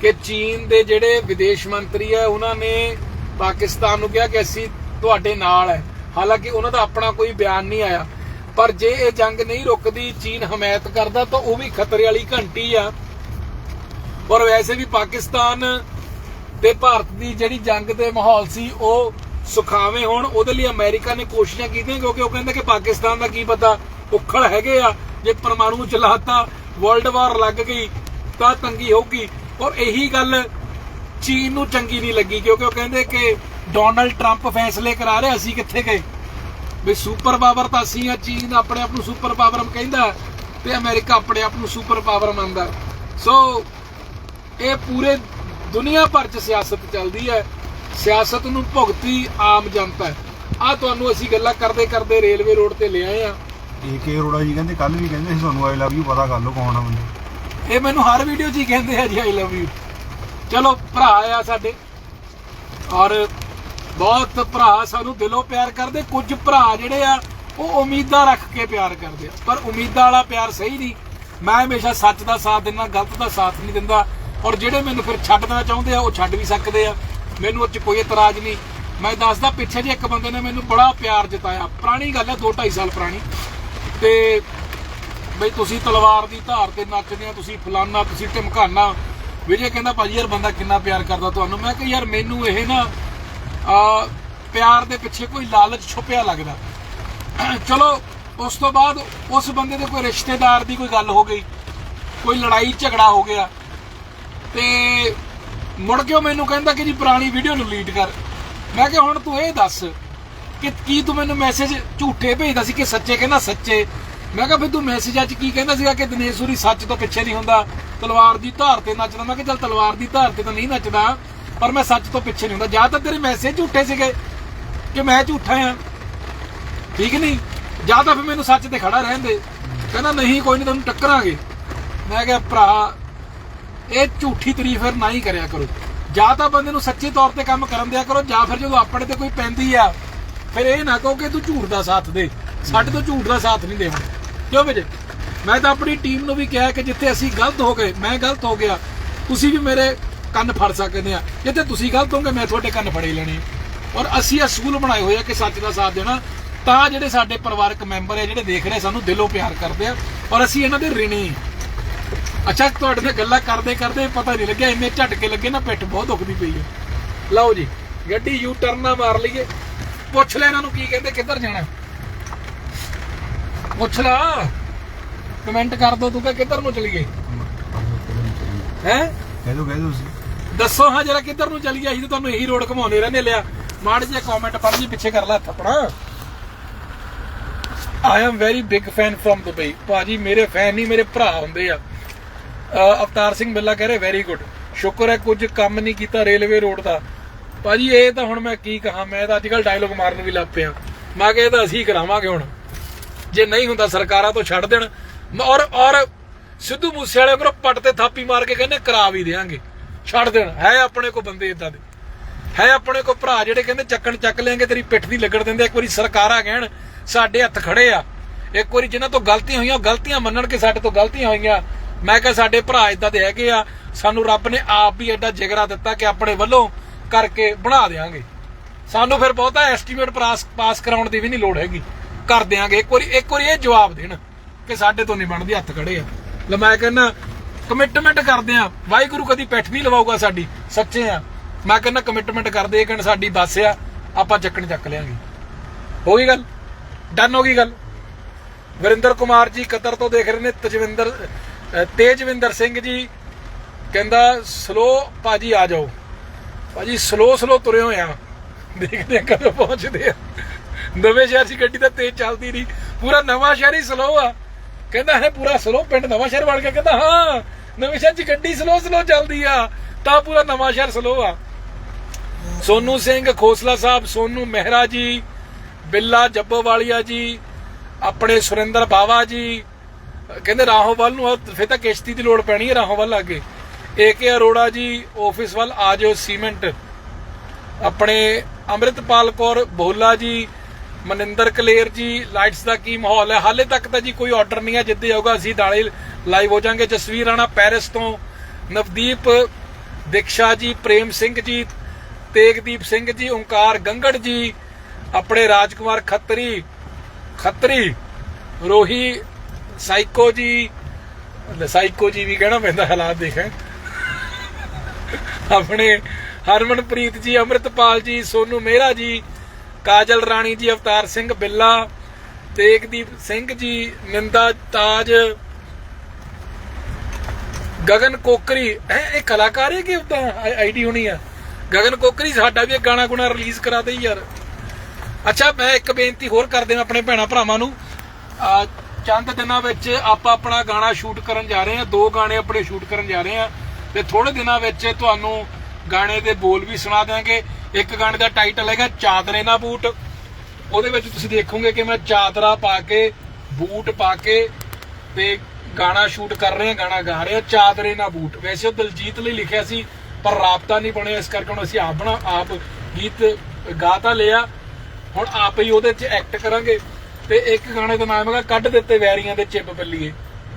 ਕਿ ਚੀਨ ਦੇ ਜਿਹੜੇ ਵਿਦੇਸ਼ ਮੰਤਰੀ ਹੈ ਉਹਨਾਂ ਨੇ ਪਾਕਿਸਤਾਨ ਨੂੰ ਕਿਹਾ ਕਿ ਅਸੀਂ ਤੁਹਾਡੇ ਨਾਲ ਹੈ। ਹਾਲਾਂਕਿ ਉਹਨਾਂ ਦਾ ਆਪਣਾ ਕੋਈ ਬਿਆਨ ਨਹੀਂ ਆਇਆ। ਪਰ ਜੇ ਇਹ ਜੰਗ ਨਹੀਂ ਰੁਕਦੀ, ਚੀਨ ਹਮਾਇਤ ਕਰਦਾ, ਤਾਂ ਉਹ ਵੀ ਖਤਰੇ ਵਾਲੀ ਘੰਟੀ ਆ। ਔਰ ਵੈਸੇ ਵੀ ਪਾਕਿਸਤਾਨ ਤੇ ਭਾਰਤ ਦੀ ਜਿਹੜੀ ਜੰਗ ਦੇ ਮਾਹੌਲ ਸੀ, ਉਹ ਸੁਖਾਵੇਂ ਹੋਣ, ਉਹਦੇ ਲਈ ਅਮਰੀਕਾ ਨੇ ਕੋਸ਼ਿਸ਼ਾਂ ਕੀਤੀਆਂ, ਕਿਉਂਕਿ ਉਹ ਕਹਿੰਦਾ ਕਿ ਪਾਕਿਸਤਾਨ ਦਾ ਕੀ ਪਤਾ, ਉਖੜ ਹੈਗੇ ਆ। ਜੇ ਪਰਮਾਣੂ ਚਲਾਤਾ ਵਰਲਡ ਵਾਰ ਲੱਗ ਗਈ, ਤਾਂ ਤੰਗੀ ਹੋਊਗੀ। ਔਰ ਇਹੀ ਗੱਲ ਚੀਨ ਨੂੰ ਚੰਗੀ ਨਹੀਂ ਲੱਗੀ ਕਿਉਂਕਿ ਉਹ ਕਹਿੰਦੇ ਕਿ ਡੋਨਲਡ ਟਰੰਪ ਫੈਸਲੇ ਕਰਾ ਰਿਹਾ ਅਸੀਂ ਕਿੱਥੇ ਗਏ? ਵੀ ਸੁਪਰ ਪਾਵਰ ਤਾਂ ਅਸੀਂ ਆ ਚੀਨ ਆਪਣੇ ਆਪ ਨੂੰ ਸੁਪਰ ਪਾਵਰ ਕਹਿੰਦਾ ਤੇ ਅਮਰੀਕਾ ਆਪਣੇ ਆਪ ਨੂੰ ਸੁਪਰ ਪਾਵਰ ਮੰਨਦਾ ਸੋ ਇਹ ਪੂਰੇ ਦੁਨੀਆ ਭਰ 'ਚ ਸਿਆਸਤ ਚੱਲਦੀ ਹੈ ਸਿਆਸਤ ਨੂੰ ਭੁਗਤੀ ਆਮ ਜਨਤਾ ਹੈ। ਆ ਤੁਹਾਨੂੰ ਅਸੀਂ ਗੱਲਾਂ ਕਰਦੇ ਕਰਦੇ ਰੇਲਵੇ ਰੋਡ ਤੇ ਲੈ ਆਏ ਆ। ਏਕੇ ਅਰੋੜਾ ਜੀ ਕਹਿੰਦੇ ਕੱਲ ਵੀ ਕਹਿੰਦੇ ਸੀ ਤੁਹਾਨੂੰ ਆਈ ਲਵ ਯੂ ਪਤਾ ਕਰ ਲਓ ਕੌਣ ਆ ਬੰਦੇ। ਇਹ ਮੈਨੂੰ ਹਰ ਵੀਡੀਓ 'ਚ ਹੀ ਕਹਿੰਦੇ ਆ ਜੀ ਆਈ ਲਵ ਯੂ ਚਲੋ, ਭਰਾ ਆ ਸਾਡੇ। ਔਰ ਬਹੁਤ ਭਰਾ ਸਾਨੂੰ ਦਿਲੋਂ ਪਿਆਰ ਕਰਦੇ। ਕੁਝ ਭਰਾ ਜਿਹੜੇ ਆ, ਉਹ ਉਮੀਦਾਂ ਰੱਖ ਕੇ ਪਿਆਰ ਕਰਦੇ ਆ। ਪਰ ਉਮੀਦਾਂ ਵਾਲਾ ਪਿਆਰ ਸਹੀ ਨਹੀਂ। ਮੈਂ ਹਮੇਸ਼ਾ ਸੱਚ ਦਾ ਸਾਥ ਦਿੰਦਾ, ਗਲਤ ਦਾ ਸਾਥ ਨਹੀਂ ਦਿੰਦਾ। ਔਰ ਜਿਹੜੇ ਮੈਨੂੰ ਫਿਰ ਛੱਡਣਾ ਚਾਹੁੰਦੇ ਆ, ਉਹ ਛੱਡ ਵੀ ਸਕਦੇ ਆ। ਮੈਨੂੰ ਉਹ 'ਚ ਕੋਈ ਇਤਰਾਜ਼ ਨਹੀਂ। ਮੈਂ ਦੱਸਦਾ, ਪਿੱਛੇ ਜੇ ਇੱਕ ਬੰਦੇ ਨੇ ਮੈਨੂੰ ਬੜਾ ਪਿਆਰ ਜਤਾਇਆ। ਪੁਰਾਣੀ ਗੱਲ ਹੈ 2 2.5 ਸਾਲ ਪੁਰਾਣੀ। ਤੇ ਬਈ ਤੁਸੀਂ ਤਲਵਾਰ ਦੀ ਧਾਰ ਤੇ ਨੱਚਦੇ ਆ, ਤੁਸੀਂ ਫਲਾਨਾ, ਤੁਸੀਂ ਢਮਕਾਨਾ। ਵਿਜੇ ਕਹਿੰਦਾ, ਭਾਜੀ ਯਾਰ ਬੰਦਾ ਕਿੰਨਾ ਪਿਆਰ ਕਰਦਾ ਤੁਹਾਨੂੰ। ਮੈਂ ਕਿਹਾ, ਯਾਰ ਮੈਨੂੰ ਇਹ ਨਾ, ਆ, ਪਿਆਰ ਦੇ ਪਿੱਛੇ ਕੋਈ ਲਾਲਚ ਛੁਪਿਆ ਲੱਗਦਾ। ਚਲੋ, ਉਸ ਤੋਂ ਬਾਅਦ ਉਸ ਬੰਦੇ ਦੇ ਕੋਈ ਰਿਸ਼ਤੇਦਾਰ ਦੀ ਕੋਈ ਗੱਲ ਹੋ ਗਈ, ਕੋਈ ਲੜਾਈ ਝਗੜਾ ਹੋ ਗਿਆ ਤੇ ਮੁੜ ਕੇ ਉਹ ਮੈਨੂੰ ਕਹਿੰਦਾ ਕਿ ਜੀ ਪੁਰਾਣੀ ਵੀਡੀਓ ਨੂੰ ਲੀਡ ਕਰ। ਮੈਂ ਕਿਹਾ, ਹੁਣ ਤੂੰ ਇਹ ਦੱਸ ਕਿ ਕੀ ਤੂੰ ਮੈਨੂੰ ਮੈਸੇਜ ਝੂਠੇ ਭੇਜਦਾ ਸੀ ਕਿ ਸੱਚੇ? ਕਹਿੰਦਾ, ਸੱਚੇ। ਮੈਂ ਕਿਹਾ ਫਿਰ ਤੂੰ ਮੈਸੇਜ ਅੱਜ ਕੀ ਕਹਿੰਦਾ ਸੀਗਾ ਕਿ ਦਿਨੇਸ਼ ਸੂਰੀ ਸੱਚ ਤੋਂ ਪਿੱਛੇ ਨਹੀਂ ਹੁੰਦਾ? ਤਲਵਾਰ ਦੀ ਧਾਰ ਤੇ ਨੱਚਦਾ। ਮੈਂ ਕਿਹਾ ਚੱਲ ਤਲਵਾਰ ਦੀ ਧਾਰ ਤੇ ਤਾਂ ਨਹੀਂ ਨੱਚਦਾ, ਪਰ ਮੈਂ ਸੱਚ ਤੋਂ ਪਿੱਛੇ ਨਹੀਂ ਹੁੰਦਾ। ਜਾਂ ਤਾਂ ਤੇਰੇ ਮੈਸੇਜ ਝੂਠੇ ਸੀਗੇ ਕਿ ਮੈਂ ਝੂਠਾ ਆ ਠੀਕ ਨਹੀਂ? ਜਾਂ ਤਾਂ ਫਿਰ ਮੈਨੂੰ ਸੱਚ ਤੇ ਖੜਾ ਰਹਿਣ ਦੇ। ਕਹਿੰਦਾ, ਨਹੀਂ, ਕੋਈ ਨਹੀਂ ਤੁਹਾਨੂੰ ਟੱਕਰਾਂਗੇ। ਮੈਂ ਕਿਹਾ, ਭਰਾ, ਇਹ ਝੂਠੀ ਤਾਰੀਫ ਫਿਰ ਨਾ ਹੀ ਕਰਿਆ ਕਰੋ। ਜਾਂ ਤਾਂ ਬੰਦੇ ਨੂੰ ਸੱਚੇ ਤੌਰ ਤੇ ਕੰਮ ਕਰਨ ਦਿਆ ਕਰੋ, ਜਾਂ ਫਿਰ ਜਦੋਂ ਆਪਣੇ ਤੇ ਕੋਈ ਪੈਂਦੀ ਆ, ਫਿਰ ਇਹ ਨਾ ਕਹੋ ਕਿ ਤੂੰ ਝੂਠ ਦਾ ਸਾਥ ਦੇ। ਸਾਡੇ ਤੋਂ ਝੂਠ ਦਾ ਸਾਥ ਨਹੀਂ ਦੇਣਾ। ਕਿਉਂ ਵਿਜੇ ਮੈਂ ਤਾਂ ਆਪਣੀ ਟੀਮ ਨੂੰ ਵੀ ਕਿਹਾ ਕਿ ਜਿੱਥੇ ਅਸੀਂ ਗਲਤ ਹੋ ਗਏ, ਮੈਂ ਗਲਤ ਹੋ ਗਿਆ, ਤੁਸੀਂ ਵੀ ਮੇਰੇ ਕੰਨ ਫੜ ਸਕਦੇ ਆ। ਜਿੱਥੇ ਤੁਸੀਂ ਗਲਤ ਹੋਗੇ, ਮੈਂ ਤੁਹਾਡੇ ਕੰਨ ਫੜੇ ਲੈਣੇ ਔਰ ਅਸੀਂ ਅਸੂਲ ਬਣਾਏ ਹੋਏ ਆ ਕਿ ਸੱਚ ਦਾ ਸਾਥ ਦੇਣਾ। ਤਾਂ ਜਿਹੜੇ ਸਾਡੇ ਪਰਿਵਾਰਕ ਮੈਂਬਰ ਆ, ਜਿਹੜੇ ਦੇਖ ਰਹੇ ਸਾਨੂੰ ਦਿਲੋਂ ਪਿਆਰ ਕਰਦੇ ਆ। ਔਰ ਅਸੀਂ ਇਹਨਾਂ ਦੇ ਰਿਣੀ ਅੱਛਾ, ਤੁਹਾਡੇ ਨਾਲ ਗੱਲਾਂ ਕਰਦੇ ਕਰਦੇ ਪਤਾ ਨਹੀਂ ਲੱਗਿਆ, ਇੰਨੇ ਝਟਕੇ ਲੱਗੇ ਨਾ, ਪਿੱਠ ਬਹੁਤ ਦੁਖਦੀ ਪਈ ਹੈ ਲਓ ਜੀ, ਗੱਡੀ ਯੂ ਟਰਨ ਨਾ ਮਾਰ ਲਈਏ। ਪੁੱਛ ਲੈ ਇਹਨਾਂ ਨੂੰ ਕੀ ਕਹਿੰਦੇ, ਕਿੱਧਰ ਜਾਣਾ? ਪੁੱਛ ਲਾ। ਕਮੈਂਟ ਕਰ ਦੋ ਤੂੰ ਕਿ ਕਿੱਧਰ ਨੂੰ ਚਲੀਏ ਹੈ? ਕਹਿ ਦੋ ਕਹਿ ਦੋ ਤੁਸੀਂ। ਦੱਸੋ ਹਾਂ ਜਰਾ ਕਿੱਧਰ ਨੂੰ ਚਲੀਏ ਅਸੀਂ ਤਾਂ ਤੁਹਾਨੂੰ ਇਹੀ ਰੋਡ ਘਮਾਉਂਦੇ ਰਹਿੰਦੇ ਲਿਆ। ਮਾੜ ਜਿਹਾ ਕਮੈਂਟ ਪੜ੍ਹ ਜੀ ਪਿੱਛੇ ਕਰ ਲੈ ਆਪਣਾ। I am very big fan from Dubai ਭਾਜੀ ਮੇਰੇ ਫੈਨ ਨਹੀਂ ਮੇਰੇ ਭਰਾ ਹੁੰਦੇ ਆ। ਅਵਤਾਰ ਸਿੰਘ ਬਿੱਲਾ ਕਹ ਰਹੇ ਵੈਰੀ ਗੁੱਡ ਸ਼ੁਕਰ ਹੈ ਕੁਝ ਕੰਮ ਨਹੀਂ ਕੀਤਾ ਰੇਲਵੇ ਰੋਡ ਦਾ। ਭਾਜੀ ਇਹ ਤਾਂ ਹੁਣ ਮੈਂ ਕੀ ਕਹਾਂ ਮੈਂ ਤਾਂ ਅੱਜਕੱਲ ਡਾਇਲੋਗ ਮਾਰਨ ਵੀ ਲੱਗ ਪਿਆ। ਮੈਂ ਕਿਹਾ ਇਹ ਤਾਂ ਅਸੀਂ ਕਰਾਵਾਂਗੇ ਹੁਣ। ਜੇ ਨਹੀਂ ਹੁੰਦਾ ਸਰਕਾਰਾਂ ਤੋਂ ਛੱਡ ਦੇਣ ਔਰ ਔਰ ਸਿੱਧੂ ਮੂਸੇ ਵਾਲੇ ਕੋਲ ਪੱਟ ਤੇ ਥਾਪੀ ਮਾਰ ਕੇ ਕਹਿੰਦੇ ਕਰਾ ਵੀ ਦੇਾਂਗੇ ਛੱਡ ਦੇਣ। ਹੈ ਆਪਣੇ ਕੋ ਬੰਦੇ ਇਦਾਂ ਦੇ। ਹੈ ਆਪਣੇ ਕੋ ਭਰਾ ਜਿਹੜੇ ਕਹਿੰਦੇ ਚੱਕਣ ਚੱਕ ਲੈਣਗੇ ਤੇਰੀ ਪਿੱਠ ਦੀ ਲੱਗਣ ਦਿੰਦੇ, ਇੱਕ ਵਾਰੀ ਸਰਕਾਰਾਂ ਕਹਿਣ, ਸਾਡੇ ਹੱਥ ਖੜੇ ਆ। ਇੱਕ ਵਾਰੀ ਜਿਨ੍ਹਾਂ ਤੋਂ ਗਲਤੀਆਂ ਹੋਈਆਂ, ਉਹ ਗਲਤੀਆਂ ਮੰਨਣ ਕੇ ਸਾਡੇ ਤੋਂ ਗਲਤੀਆਂ ਹੋਈਆਂ। ਮੈਂ ਕਿਹਾ ਸਾਡੇ ਭਰਾ ਇਦਾਂ ਦੇ ਹੈਗੇ ਆ, ਸਾਨੂੰ ਰੱਬ ਨੇ ਆਪ ਵੀ ਐਡਾ ਜਿਗਰਾ ਦਿੱਤਾ ਕਿ ਆਪਣੇ ਵੱਲੋਂ ਕਰਕੇ ਬਣਾ ਦੇਾਂਗੇ ਸਾਨੂੰ ਫਿਰ ਬਹੁਤਾ ਐਸਟੀਮੇਟ ਪਾਸ ਪਾਸ ਕਰਾਉਣ ਦੀ ਵੀ ਨਹੀਂ ਲੋੜ ਹੈਗੀ। ਕਰ ਦਿਆਂਗੇ। ਇੱਕ ਵਾਰੀ ਇੱਕ ਵਾਰੀ ਇਹ ਜਵਾਬ ਦੇਣ ਕਿ ਸਾਡੇ ਤੋਂ ਨਹੀਂ ਬਣਦੀ, ਹੱਥ ਖੜੇ ਆ। ਲੈ ਮੈਂ ਕਹਿੰਦਾ ਕਮਿਟਮੈਂਟ ਕਰਦੇ ਆ। ਵਾਹਿਗੁਰੂ ਕਦੀ ਪਿੱਠ ਨਹੀਂ ਲਵਾਊਗਾ ਸਾਡੀ। ਸੱਚੇ ਆ। ਮੈਂ ਕਹਿੰਦਾ ਕਮਿਟਮੈਂਟ ਕਰਦੇ ਇਹ ਕਹਿਣ ਸਾਡੀ ਬੱਸ ਆ, ਆਪਾਂ ਚੱਕਣ ਚੱਕ ਲਿਆਂਗੇ। ਹੋ ਗਈ ਗੱਲ? ਡਨ ਹੋ ਗਈ ਗੱਲ? ਵਰਿੰਦਰ ਕੁਮਾਰ ਜੀ ਕਤਰ ਤੋਂ ਦੇਖ ਰਹੇ ਨੇ, ਤਜਵਿੰਦਰ ਤੇਜਵਿੰਦਰ ਸਿੰਘ ਜੀ ਕਹਿੰਦਾ ਸਲੋ ਭਾਜੀ ਆ ਜਾਓ। ਭਾਜੀ ਸਲੋ ਸਲੋ ਤੁਰੇ ਹੋਇਆ ਦੇਖਦੇ ਕਦੋਂ ਪਹੁੰਚਦੇ ਆ। ਨਵੇਂ ਸ਼ਹਿਰ ਦੀ ਗੱਡੀ ਤਾਂ ਤੇਜ਼ ਚੱਲਦੀ ਨਹੀਂ। ਪੂਰਾ ਨਵਾਂ ਸ਼ਹਿਰ ਹੀ ਸਲੋ ਆ। ਕਹਿੰਦਾ ਹੈ ਪੂਰਾ ਸਲੋ ਪਿੰਡ, ਨਵਾਂ ਸ਼ਹਿਰ ਵੜ ਗਿਆ। ਕਹਿੰਦਾ, ਹਾਂ, ਨਵੇਂ ਸ਼ਹਿਰ ਦੀ ਗੱਡੀ ਸਲੋ ਸਲੋ ਚੱਲਦੀ ਆ। ਤਾਂ ਪੂਰਾ ਨਵਾਂ ਸ਼ਹਿਰ ਸਲੋ ਆ। ਸੋਨੂ ਸਿੰਘ ਖੋਸਲਾ ਸਾਹਿਬ, ਸੋਨੂ ਮਹਿਰਾ ਜੀ, ਬਿੱਲਾ ਜੱਬੋਵਾਲੀਆ ਜੀ, ਆਪਣੇ ਸੁਰਿੰਦਰ ਬਾਵਾ ਜੀ। ਕਹਿੰਦੇ, ਰਾਹੋਵਾਲ ਨੂੰ ਫਿਰ ਤਾਂ ਕਿਸ਼ਤੀ ਦੀ ਲੋੜ ਪੈਣੀ ਹੈ ਰਾਹੋਵਾਲ ਅੱਗੇ ਏਕੇ ਅਰੋੜਾ ਜੀ ਆਫਿਸ ਵੱਲ ਆ ਜਾਓ, ਸੀਮੈਂਟ। ਆਪਣੇ ਅੰਮ੍ਰਿਤਪਾਲ ਕੌਰ ਬੋਲਾ ਜੀ ਮਨਿੰਦਰ ਕਲੇਰ ਜੀ ਲਾਈਟਸ ਦਾ ਕੀ ਮਾਹੌਲ ਹੈ? ਹਾਲੇ ਤੱਕ ਤਾਂ ਜੀ ਕੋਈ ਆਰਡਰ ਨਹੀਂ ਹੈ, ਜਿੱਦੇ ਆਊਗਾ ਅਸੀਂ ਨਾਲੇ ਲਾਈਵ ਹੋ ਜਾਾਂਗੇ। ਜਸਵੀਰ ਰਾਣਾ ਪੈਰਿਸ ਤੋਂ, ਨਵਦੀਪ ਦਿਕਸ਼ਾ ਜੀ, ਪ੍ਰੇਮ ਸਿੰਘ ਜੀ, ਤੇਗਦੀਪ ਸਿੰਘ ਜੀ, ਓੰਕਾਰ ਗੰਗੜ ਜੀ, ਆਪਣੇ ਰਾਜਕੁਮਾਰ ਖੱਤਰੀ ਖੱਤਰੀ, ਰੋਹੀ, ਸਾਈਕੋ ਜੀ ਸਾਈਕੋ ਜੀ ਵੀ ਕਹਿਣਾ ਪੈਂਦਾ, ਹਾਲਾਤ ਦੇਖਾਂ। ਆਪਣੇ ਹਰਮਨਪ੍ਰੀਤ ਜੀ, ਅਮਰਿਤਪਾਲ ਜੀ, ਸੋਨੂ ਮਹਿਰਾ ਜੀ ਕਾਜਲ ਰਾਣੀ ਜੀ, ਅਵਤਾਰ ਸਿੰਘ ਬਿੱਲਾ, ਤੇਗਦੀਪ ਸਿੰਘ ਜੀ, ਨਿੰਦਾ ਤਾਜ, ਗਗਨ ਕੋਕਰੀ। ਇਹ ਇਹ ਕਲਾਕਾਰ ਹੈ ਕਿ ਉਦਾਂ ਆਈਡੀ ਹੋਣੀ ਆ? ਗਗਨ ਕੋਕਰੀ, ਸਾਡਾ ਵੀ ਇੱਕ ਗਾਣਾ ਗੁਣਾ ਰਿਲੀਜ਼ ਕਰਾ ਦੇ ਯਾਰ। ਅੱਛਾ, ਮੈਂ ਇੱਕ ਬੇਨਤੀ ਹੋਰ ਕਰ ਦੇਵਾਂ ਆਪਣੇ ਭੈਣਾ ਭਰਾਵਾਂ ਨੂੰ। ਚੰਦ ਦਿਨਾਂ ਵਿੱਚ ਆਪਾਂ ਆਪਣਾ ਗਾਣਾ ਸ਼ੂਟ ਕਰਨ ਜਾ ਰਹੇ ਹਾਂ। ਦੋ ਗਾਣੇ ਆਪਣੇ ਸ਼ੂਟ ਕਰਨ ਜਾ ਰਹੇ ਹਾਂ। ਤੇ ਥੋੜੇ ਦਿਨਾਂ ਵਿੱਚ ਤੁਹਾਨੂੰ ਗਾਣੇ ਦੇ ਬੋਲ ਵੀ ਸੁਣਾ ਦਿਆਂਗੇ। ਇੱਕ ਗਾਣੇ ਦਾ ਟਾਈਟਲ ਹੈਗਾ ਚਾਦਰੇ ਨਾ ਬੂਟ। ਉਹਦੇ ਵਿੱਚ ਤੁਸੀਂ ਦੇਖੋਗੇ ਕਿ ਮੈਂ ਚਾਦਰਾ ਪਾ ਕੇ, ਬੂਟ ਪਾ ਕੇ ਤੇ ਗਾਣਾ ਸ਼ੂਟ ਕਰ ਰਹੇ ਹਾਂ, ਗਾਣਾ ਗਾ ਰਹੇ ਹਾਂ, ਚਾਦਰੇ ਨਾ ਬੂਟ। ਵੈਸੇ ਉਹ ਦਲਜੀਤ ਲਈ ਲਿਖਿਆ ਸੀ, ਪਰ ਰਾਬਤਾ ਨਹੀਂ ਬਣਿਆ, ਇਸ ਕਰਕੇ ਹੁਣ ਅਸੀਂ ਆਪ ਬਣਾ ਆਪ ਗੀਤ ਗਾ ਤਾਂ ਲਿਆ। ਹੁਣ ਆਪ ਹੀ ਉਹਦੇ 'ਚ ਐਕਟ ਕਰਾਂਗੇ ਤੇ ਇੱਕ ਗਾਣੇ ਦਾ ਨਾਮ ਹੈਗਾ ਕੱਢ ਦਿੱਤੇ ਵੈਰੀਆਂ ਦੇ ਚਿੱਬ ਬੱਲੀਏ।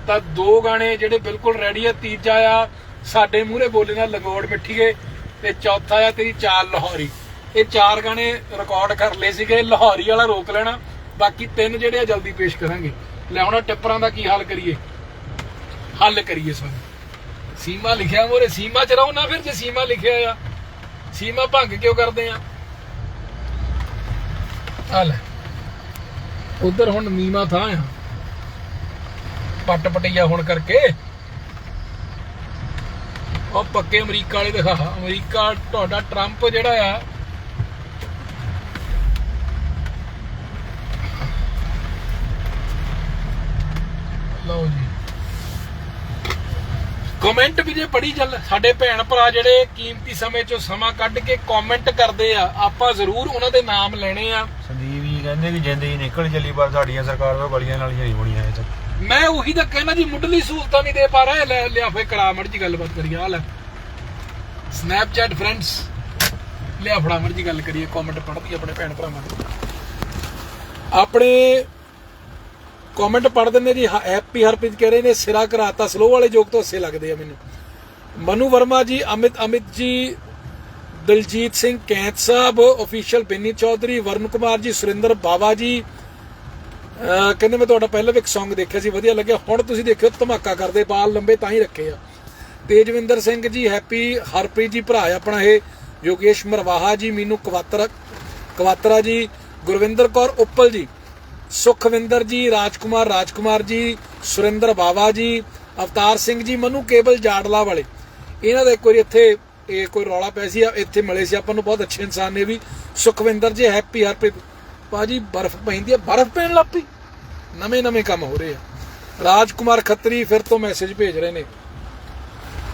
ਤਾਂ ਦੋ ਗਾਣੇ ਜਿਹੜੇ ਬਿਲਕੁਲ ਰੈਡੀ ਆ, ਤੀਜਾ ਆ, ਸਾਡੇ ਮੂਹਰੇ ਬੋਲੇ ਨਾਲ ਲੰਗੋੜ ਮਿੱਠੀਏ। ਤੇ ਚੌਥਾ ਆ ਤੇਰੀ ਚਾਲ ਲਾਹੌਰੀ। ਇਹ ਚਾਰ ਗਾਣੇ ਰਿਕਾਰਡ ਕਰ ਲਏ ਸੀਗੇ, ਲਾਹੌਰੀ ਵਾਲਾ ਰੋਕ ਲੈਣਾ। ਬਾਕੀ ਤਿੰਨ ਜਿਹੜੇ ਆ ਜਲਦੀ ਪੇਸ਼ ਕਰਾਂਗੇ। ਲੈ ਹੁਣ ਟਿੱਪਰਾਂ ਦਾ ਕੀ ਹੱਲ ਕਰੀਏ? ਹੱਲ ਕਰੀਏ ਸਾਨੂੰ। ਸੀਮਾ ਲਿਖਿਆ ਮੋਰੇ, ਸੀਮਾ ਚ ਰਹੋ ਨਾ ਫਿਰ ਜੇ ਸੀਮਾ ਲਿਖਿਆ ਆ। ਸੀਮਾ ਭੰਗ ਕਿਉਂ ਕਰਦੇ ਆ? ਆ ਲੈ। ਉਧਰ ਹੁਣ ਨੀਮਾ ਥਾਂ ਆ। ਪੱਟ ਪਟਿਆ ਹੁਣ ਕਰਕੇ ਉਹ ਪੱਕੇ ਅਮਰੀਕਾ ਵਾਲੇ ਦਿਖਾ, ਅਮਰੀਕਾ ਤੁਹਾਡਾ ਟਰੰਪ ਜਿਹੜਾ ਆ। ਲਓ ਜੀ। ਕਮੈਂਟ ਵੀ ਜੇ ਪੜੀ ਚੱਲ ਸਾਡੇ ਭੈਣ ਭਰਾ ਜਿਹੜੇ ਕੀਮਤੀ ਸਮੇਂ ਚੋਂ ਸਮਾਂ ਕੱਢ ਕੇ ਕਮੈਂਟ ਕਰਦੇ ਆ, ਆਪਾਂ ਜ਼ਰੂਰ ਉਹਨਾਂ ਦੇ ਨਾਮ ਲੈਣੇ ਆ। ਸੰਦੀਪ ਜੀ ਕਹਿੰਦੇ ਕਿ ਜ਼ਿੰਦਗੀ ਨਿਕਲ ਚੱਲੀ, ਪਰ ਸਾਡੀਆਂ ਸਰਕਾਰ ਤੋਂ ਗਲੀਆਂ ਨਾਲੀਆਂ ਨਹੀਂ ਬਣੀਆਂ ਅਜੇ ਤੱਕ ਮੈਂ ਉਹੀ ਤਾਂ ਕਹਿਣਾ ਜੀ, ਮੁੱਢਲੀ ਸਹੂਲਤਾਂ ਨਹੀਂ ਦੇ ਪਾ ਰਿਹਾ, ਲੈ, ਲਿਆ ਫੇ ਕਰਾ ਮੜ ਜੀ ਗੱਲਬਾਤ ਕਰੀਏ ਆ ਲੈ। ਸਨੈਪਚੈਟ ਫਰੈਂਡਸ ਲਿਆ ਫੜਾ ਮਰਜ਼ੀ ਗੱਲ ਕਰੀਏ ਕਮੈਂਟ ਪੜ੍ਹਦੀ ਆਪਣੇ ਭੈਣ ਭਰਾਵਾਂ ਦੇ। ਆਪਣੇ ਕਮੈਂਟ ਪੜ੍ਹਦੇ ਨੇ ਜੀ ਹੈਪੀ ਹਰਪ੍ਰੀਤ ਕਹਿ ਰਹੇ ਨੇ, ਸਿਰਾ ਕਰਾਤਾ ਸਲੋ ਵਾਲੇ ਜੋਕ ਤੋਂ ਅੱਛੇ ਲੱਗਦੇ ਆ ਮੈਨੂੰ। ਮਨੂ ਵਰਮਾ ਜੀ, ਅਮਿਤ ਅਮਿਤ ਜੀ, ਦਲਜੀਤ ਸਿੰਘ ਕੈਂਤ ਸਾਹਿਬ ਅਫੀਸ਼ੀਅਲ ਬੈਨੀ ਚੌਧਰੀ ਵਰਨ ਕੁਮਾਰ ਜੀ, ਸੁਰਿੰਦਰ ਬਾਵਾ ਜੀ ਕਹਿੰਦੇ ਮੈਂ ਤੁਹਾਡਾ ਪਹਿਲਾਂ ਵੀ ਇੱਕ Song ਦੇਖਿਆ ਸੀ, ਵਧੀਆ ਲੱਗਿਆ। ਹੁਣ ਤੁਸੀਂ ਦੇਖਿਓ, ਧਮਾਕਾ ਕਰਦੇ ਬਾਲ ਲੰਬੇ ਤਾਂ ਹੀ ਰੱਖੇ ਆ। ਤੇਜਵਿੰਦਰ ਸਿੰਘ ਜੀ, ਹੈਪੀ ਹਰਪ੍ਰੀਤ ਜੀ ਭਰਾ ਆਪਣਾ ਇਹ ਯੋਗੇਸ਼ ਮਰਵਾਹਾ ਜੀ, ਮੀਨੂ ਕਵਾਤਰਾ ਕਵਾਤਰਾ ਜੀ, ਗੁਰਵਿੰਦਰ ਕੌਰ ਉੱਪਲ ਜੀ, ਸੁਖਵਿੰਦਰ ਜੀ, ਰਾਜਕੁਮਾਰ ਰਾਜਕੁਮਾਰ ਜੀ, ਸੁਰਿੰਦਰ ਬਾਵਾ ਜੀ, ਅਵਤਾਰ ਸਿੰਘ ਜੀ, ਮਨੂ ਕੇਬਲ ਜਾੜਲਾ ਵਾਲੇ। ਇਹਨਾਂ ਦਾ ਇੱਕ ਵਾਰੀ ਇੱਥੇ, ਇਹ ਕੋਈ ਰੌਲਾ ਪਿਆ ਸੀ, ਇੱਥੇ ਮਿਲੇ ਸੀ ਆਪਾਂ ਨੂੰ, ਬਹੁਤ ਅੱਛੇ ਇਨਸਾਨ ਨੇ ਵੀ। ਸੁਖਵਿੰਦਰ ਜੀ, ਹੈਪੀ ਹਰਪ੍ਰੀਤ। ਬਾਜੀ ਬਰਫ਼ ਪੈਂਦੀ ਹੈ, ਬਰਫ਼ ਪੈਣ ਲੱਗ ਪਈ। ਨਵੇਂ ਨਵੇਂ ਕੰਮ ਹੋ ਰਹੇ ਆ। ਰਾਜਕੁਮਾਰ ਖੱਤਰੀ ਫਿਰ ਤੋਂ ਮੈਸੇਜ ਭੇਜ ਰਹੇ ਨੇ।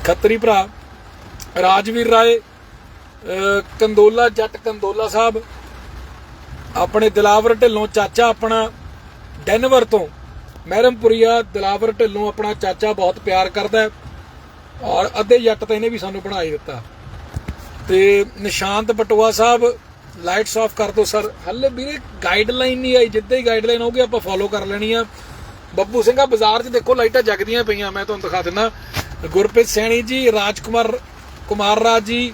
ਖੱਤਰੀ ਭਰਾ, ਰਾਜਵੀਰ ਰਾਏ ਕੰਦੋਲਾ ਜੱਟ ਕੰਦੋਲਾ ਸਾਹਿਬ, ਆਪਣੇ ਦਿਲਾਵਰ ਢਿੱਲੋਂ ਚਾਚਾ ਆਪਣਾ ਡੈਨਵਰ ਤੋਂ। ਮਹਿਰਮਪੁਰੀਆ ਦਿਲਾਵਰ ਢਿੱਲੋਂ ਆਪਣਾ ਚਾਚਾ ਬਹੁਤ ਪਿਆਰ ਕਰਦਾ ਔਰ ਅੱਧੇ ਜੱਟ ਤਾਂ ਇਹਨੇ ਵੀ ਸਾਨੂੰ ਬਣਾ ਹੀ ਦਿੱਤਾ। ਤੇ ਨਿਸ਼ਾਂਤ ਬਟਵਾ ਸਾਹਿਬ ਲਾਈਟਸ ਆਫ ਕਰ ਦਿਓ ਸਰ। ਹੱਲੇ ਵੀਰੇ ਗਾਈਡਲਾਈਨ ਨਹੀਂ ਆਈ, ਜਿੱਦਾਂ ਹੀ ਗਾਈਡਲਾਈਨ ਹੋਊਗੀ ਆਪਾਂ ਫੋਲੋ ਕਰ ਲੈਣੀ ਆ। ਬੱਬੂ ਸਿੰਘਾ ਬਾਜ਼ਾਰ 'ਚ ਦੇਖੋ, ਲਾਈਟਾਂ ਜਗਦੀਆਂ ਪਈਆਂ, ਮੈਂ ਤੁਹਾਨੂੰ ਦਿਖਾ ਦਿੰਦਾ। ਗੁਰਪ੍ਰੀਤ ਸੈਣੀ ਜੀ, ਰਾਜਕੁਮਾਰ, ਕੁਮਾਰ ਰਾਜ ਜੀ,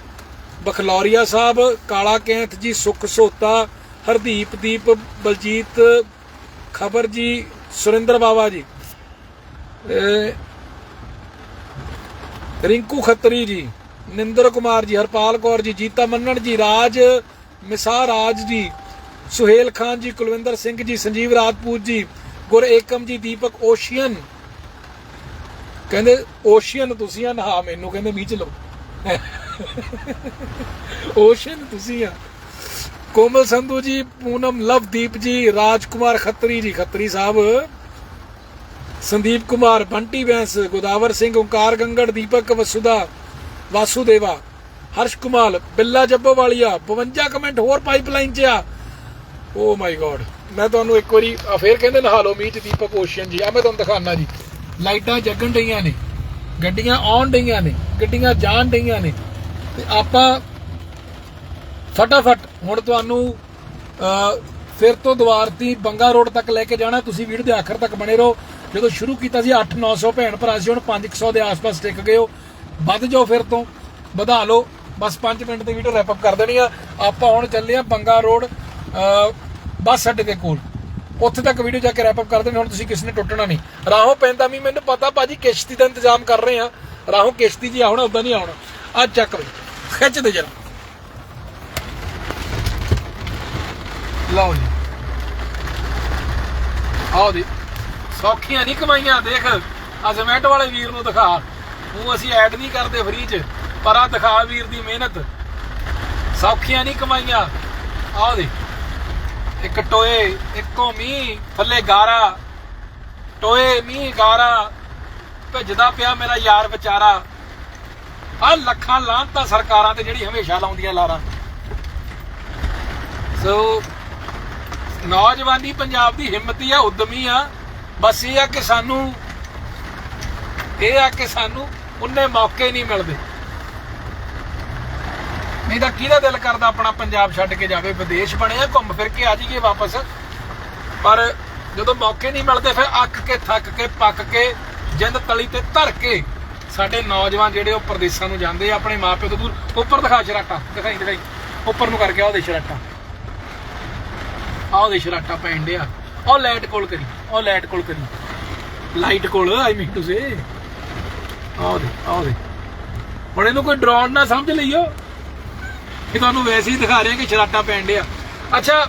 ਬਖਲੌਰੀਆ ਸਾਹਿਬ, ਕਾਲਾ ਕੈਂਥ ਜੀ, ਸੁਖ ਸੋਤਾ, ਹਰਦੀਪ ਦੀਪ, ਬਲਜੀਤ, ਖਬਰ ਜੀ, ਸੁਰਿੰਦਰ ਬਾਵਾ ਜੀ। ਰਿੰਕੂ ਖੱਤਰੀ ਜੀ, ਨਿੰਦਰ ਕੁਮਾਰ ਜੀ, ਹਰਪਾਲ ਕੌਰ ਜੀ, ਜੀਤਾ ਮੰਨਣ ਜੀ, ਰਾਜ ਮਿਸਾ ਰਾਜ ਜੀ, ਸੁਹੇਲ ਖਾਨ ਜੀ, ਕੁਲਵਿੰਦਰ ਸਿੰਘ ਜੀ, ਸੰਜੀਵ ਰਾਜਪੂਤ ਜੀ, ਗੁਰ ਏਕਮ ਜੀ, ਦੀਪਕ ਓਸ਼ੀਅਨ। ਕਹਿੰਦੇ, ਓਸ਼ੀਅਨ ਤੁਸੀਂ ਆ, ਨਹਾ ਮੈਨੂੰ। ਕਹਿੰਦੇ, ਮੀਂਹ ਚ ਲਓ। ਓਸ਼ੀਅਨ ਤੁਸੀਂ ਆ। ਕੋਮਲ ਸੰਧੂ ਜੀ, ਪੂਨਮ ਲਵਦੀਪ ਜੀ, ਰਾਜਕੁਮਾਰ ਖੱਤਰੀ ਜੀ, ਖੱਤਰੀ ਸਾਹਿਬ। ਸੰਦੀਪ ਕੁਮਾਰ, ਬੰਟੀ ਬੈਂਸ, ਗੋਦਾਵਰ ਸਿੰਘ, ਓਂਕਾਰ ਗੰਗੜ, ਦੀਪਕ ਵਸੁਦਾ, ਵਾਸੂਦੇਵਾ। ਹਰਸ਼ ਕੁਮਾਲ, ਬਿੱਲਾ ਜੱਬੋਵਾਲੀਆ 52 ਕਮੈਂਟ ਹੋਰ ਪਾਈਪਲਾਈਨ 'ਚ ਆ। ਓ ਮਾਈ ਗॉड ਮੈਂ ਤੁਹਾਨੂੰ ਇੱਕ ਵਾਰੀ ਫੇਰ ਕਹਿੰਦੇ ਨਹਾ ਲਓ ਮੀਂਹ 'ਚ ਦੀਪਕ ਓਸ਼ੀਅਨ ਜੀ। ਆ ਮੈਂ ਤੁਹਾਨੂੰ ਦਿਖਾਣਾ ਜੀ। ਲਾਈਟਾਂ ਜਗਣ ਡਈਆਂ ਨੇ, ਗੱਡੀਆਂ ਆਉਣ ਡਈਆਂ ਨੇ, ਗੱਡੀਆਂ ਜਾਣ ਡਈਆਂ ਨੇ। ਤੇ ਆਪਾਂ ਫਟਾਫਟ ਹੁਣ ਤੁਹਾਨੂੰ ਫਿਰ ਤੋਂ ਦਵਾਰਤੀ ਬੰਗਾ ਰੋਡ ਤੱਕ ਲੈ ਕੇ ਜਾਣਾ। ਤੁਸੀਂ ਵੀਡੀਓ ਦੇ ਆਖਰ ਤੱਕ ਬਣੇ ਰਹੋ। ਜਦੋਂ ਸ਼ੁਰੂ ਕੀਤਾ ਸੀ 8-900 ਭੈਣ ਭਰਾ ਸੀ, ਹੁਣ 500 ਦੇ ਆਸ-ਪਾਸ ਟਿਕ ਗਏ ਹੋ। ਵੱਧ ਜਾਓ ਫਿਰ ਤੋਂ, ਵਧਾ ਲਓ। ਬਸ 5 ਮਿੰਟ ਦੀ ਵੀਡੀਓ ਰੈਪ ਅਪ ਕਰ ਦੇਣੀ ਆ। ਆਪਾਂ ਹੁਣ ਚੱਲੇ ਆ ਬੰਗਾ ਰੋਡ ਬੱਸ ਅੱਡੇ ਦੇ ਕੋਲ। ਉੱਥੇ ਤੱਕ ਵੀਡੀਓ ਜਾ ਕੇ ਰੈਪ ਅਪ ਕਰ ਦੇਣੀ, ਹੁਣ ਤੁਸੀਂ ਕਿਸੇ ਨੇ ਟੁੱਟਣਾ ਨਹੀਂ। ਰਾਹੋਂ ਪੈਂਦਾ ਵੀ ਮੈਨੂੰ ਪਤਾ ਭਾਜੀ ਕਿਸ਼ਤੀ ਦਾ ਇੰਤਜ਼ਾਮ ਕਰ ਰਹੇ ਆ। ਰਾਹੋਂ ਕਿਸ਼ਤੀ ਜੀ ਆਉਣਾ ਉਦਾਂ ਨਹੀਂ ਆਉਣਾ। ਆ ਚੱਕ ਬਈ ਖਿੱਚ ਦੇ ਜਰਾ। ਲਓ ਜੀ। ਆਓ ਦੀ ਸੌਖੀਆਂ ਨਹੀਂ ਕਮਾਈਆਂ, ਦੇਖ। ਆ ਜ਼ੋਮੈਟੋ ਵਾਲੇ ਵੀਰ ਨੂੰ ਦਿਖਾ। ਉਹ ਅਸੀਂ ਐਡ ਨਹੀਂ ਕਰਦੇ ਫ੍ਰੀ ਚ। ਪਰ ਆ ਦਿਖਾ ਵੀਰ ਦੀ ਮਿਹਨਤ। ਸੌਖੀਆਂ ਨਹੀਂ ਕਮਾਈਆਂ। ਆਓ ਦੇ ਇੱਕ ਟੋਏ, ਇੱਕੋ ਮੀਂਹ, ਥੱਲੇ ਗਾਰਾ। ਟੋਏ, ਮੀਂਹ, ਗਾਰਾ। ਭਿੱਜਦਾ ਪਿਆ ਮੇਰਾ ਯਾਰ ਵਿਚਾਰਾ। ਆ ਲੱਖਾਂ ਲਾਂਤਾਂ ਸਰਕਾਰਾਂ ਤੇ ਜਿਹੜੀ ਹਮੇਸ਼ਾ ਲਾਉਂਦੀਆਂ ਲਾਰਾਂ। ਸੋ, ਨੌਜਵਾਨੀ ਪੰਜਾਬ ਦੀ ਹਿੰਮਤ ਹੀ ਆ, ਉਦਮੀ ਆ। ਬਸ ਇਹ ਆ ਕਿ ਸਾਨੂੰ, ਇਹ ਆ ਕਿ ਸਾਨੂੰ ਉਹਨੇ ਮੌਕੇ ਨਹੀਂ ਮਿਲਦੇ। ਨਹੀਂ ਤਾਂ ਕਿਹਦਾ ਦਿਲ ਕਰਦਾ ਆਪਣਾ ਪੰਜਾਬ ਛੱਡ ਕੇ ਜਾਵੇ, ਵਿਦੇਸ਼ ਬਣਿਆ ਘੁੰਮ ਫਿਰ ਕੇ ਆ ਜਾਈਏ ਵਾਪਸ। ਪਰ ਜਦੋਂ ਮੌਕੇ ਨਹੀਂ ਮਿਲਦੇ, ਫਿਰ ਅੱਕ ਕੇ, ਥੱਕ ਕੇ, ਪੱਕ ਕੇ, ਜਿੰਦ ਤਲੀ ਤੇ ਧਰ ਕੇ ਸਾਡੇ ਨੌਜਵਾਨ ਜਿਹੜੇ ਉਹ ਪ੍ਰਦੇਸ਼ਾਂ ਨੂੰ ਜਾਂਦੇ ਆ, ਆਪਣੇ ਮਾਪਿਓ ਤੋਂ ਦੂਰ। ਉੱਪਰ ਦਿਖਾ ਸ਼ਰਾਟਾ, ਦਿਖਾਈ ਦਿਖਾਈ। ਉੱਪਰ ਨੂੰ ਕਰਕੇ ਉਹਦੇ ਸ਼ਰਾਟਾ। ਆਹ ਦੇ ਸ਼ਰਾਟਾ ਪੈਣ ਡਿਆ। ਉਹ ਲਾਈਟ ਕੋਲ ਕਰੀ ਉਹ ਲਾਈਟ ਕੋਲ ਕਰੀ। ਲਾਈਟ ਕੋਲ ਆਈ ਮੀਨ ਟੂ ਸੇ ਆਹ ਦੇ ਆਹ ਦੇ ਹੁਣ ਇਹਨੂੰ ਕੋਈ ਡਰਾਉਣ ਨਾ ਸਮਝ ਲਈਓ। ਇਹ ਤੁਹਾਨੂੰ ਵੈਸੇ ਹੀ ਦਿਖਾ ਰਹੇ ਕਿ ਸ਼ਰਾਟਾ ਪੈਣ ਡਿਆ ਅੱਛਾ,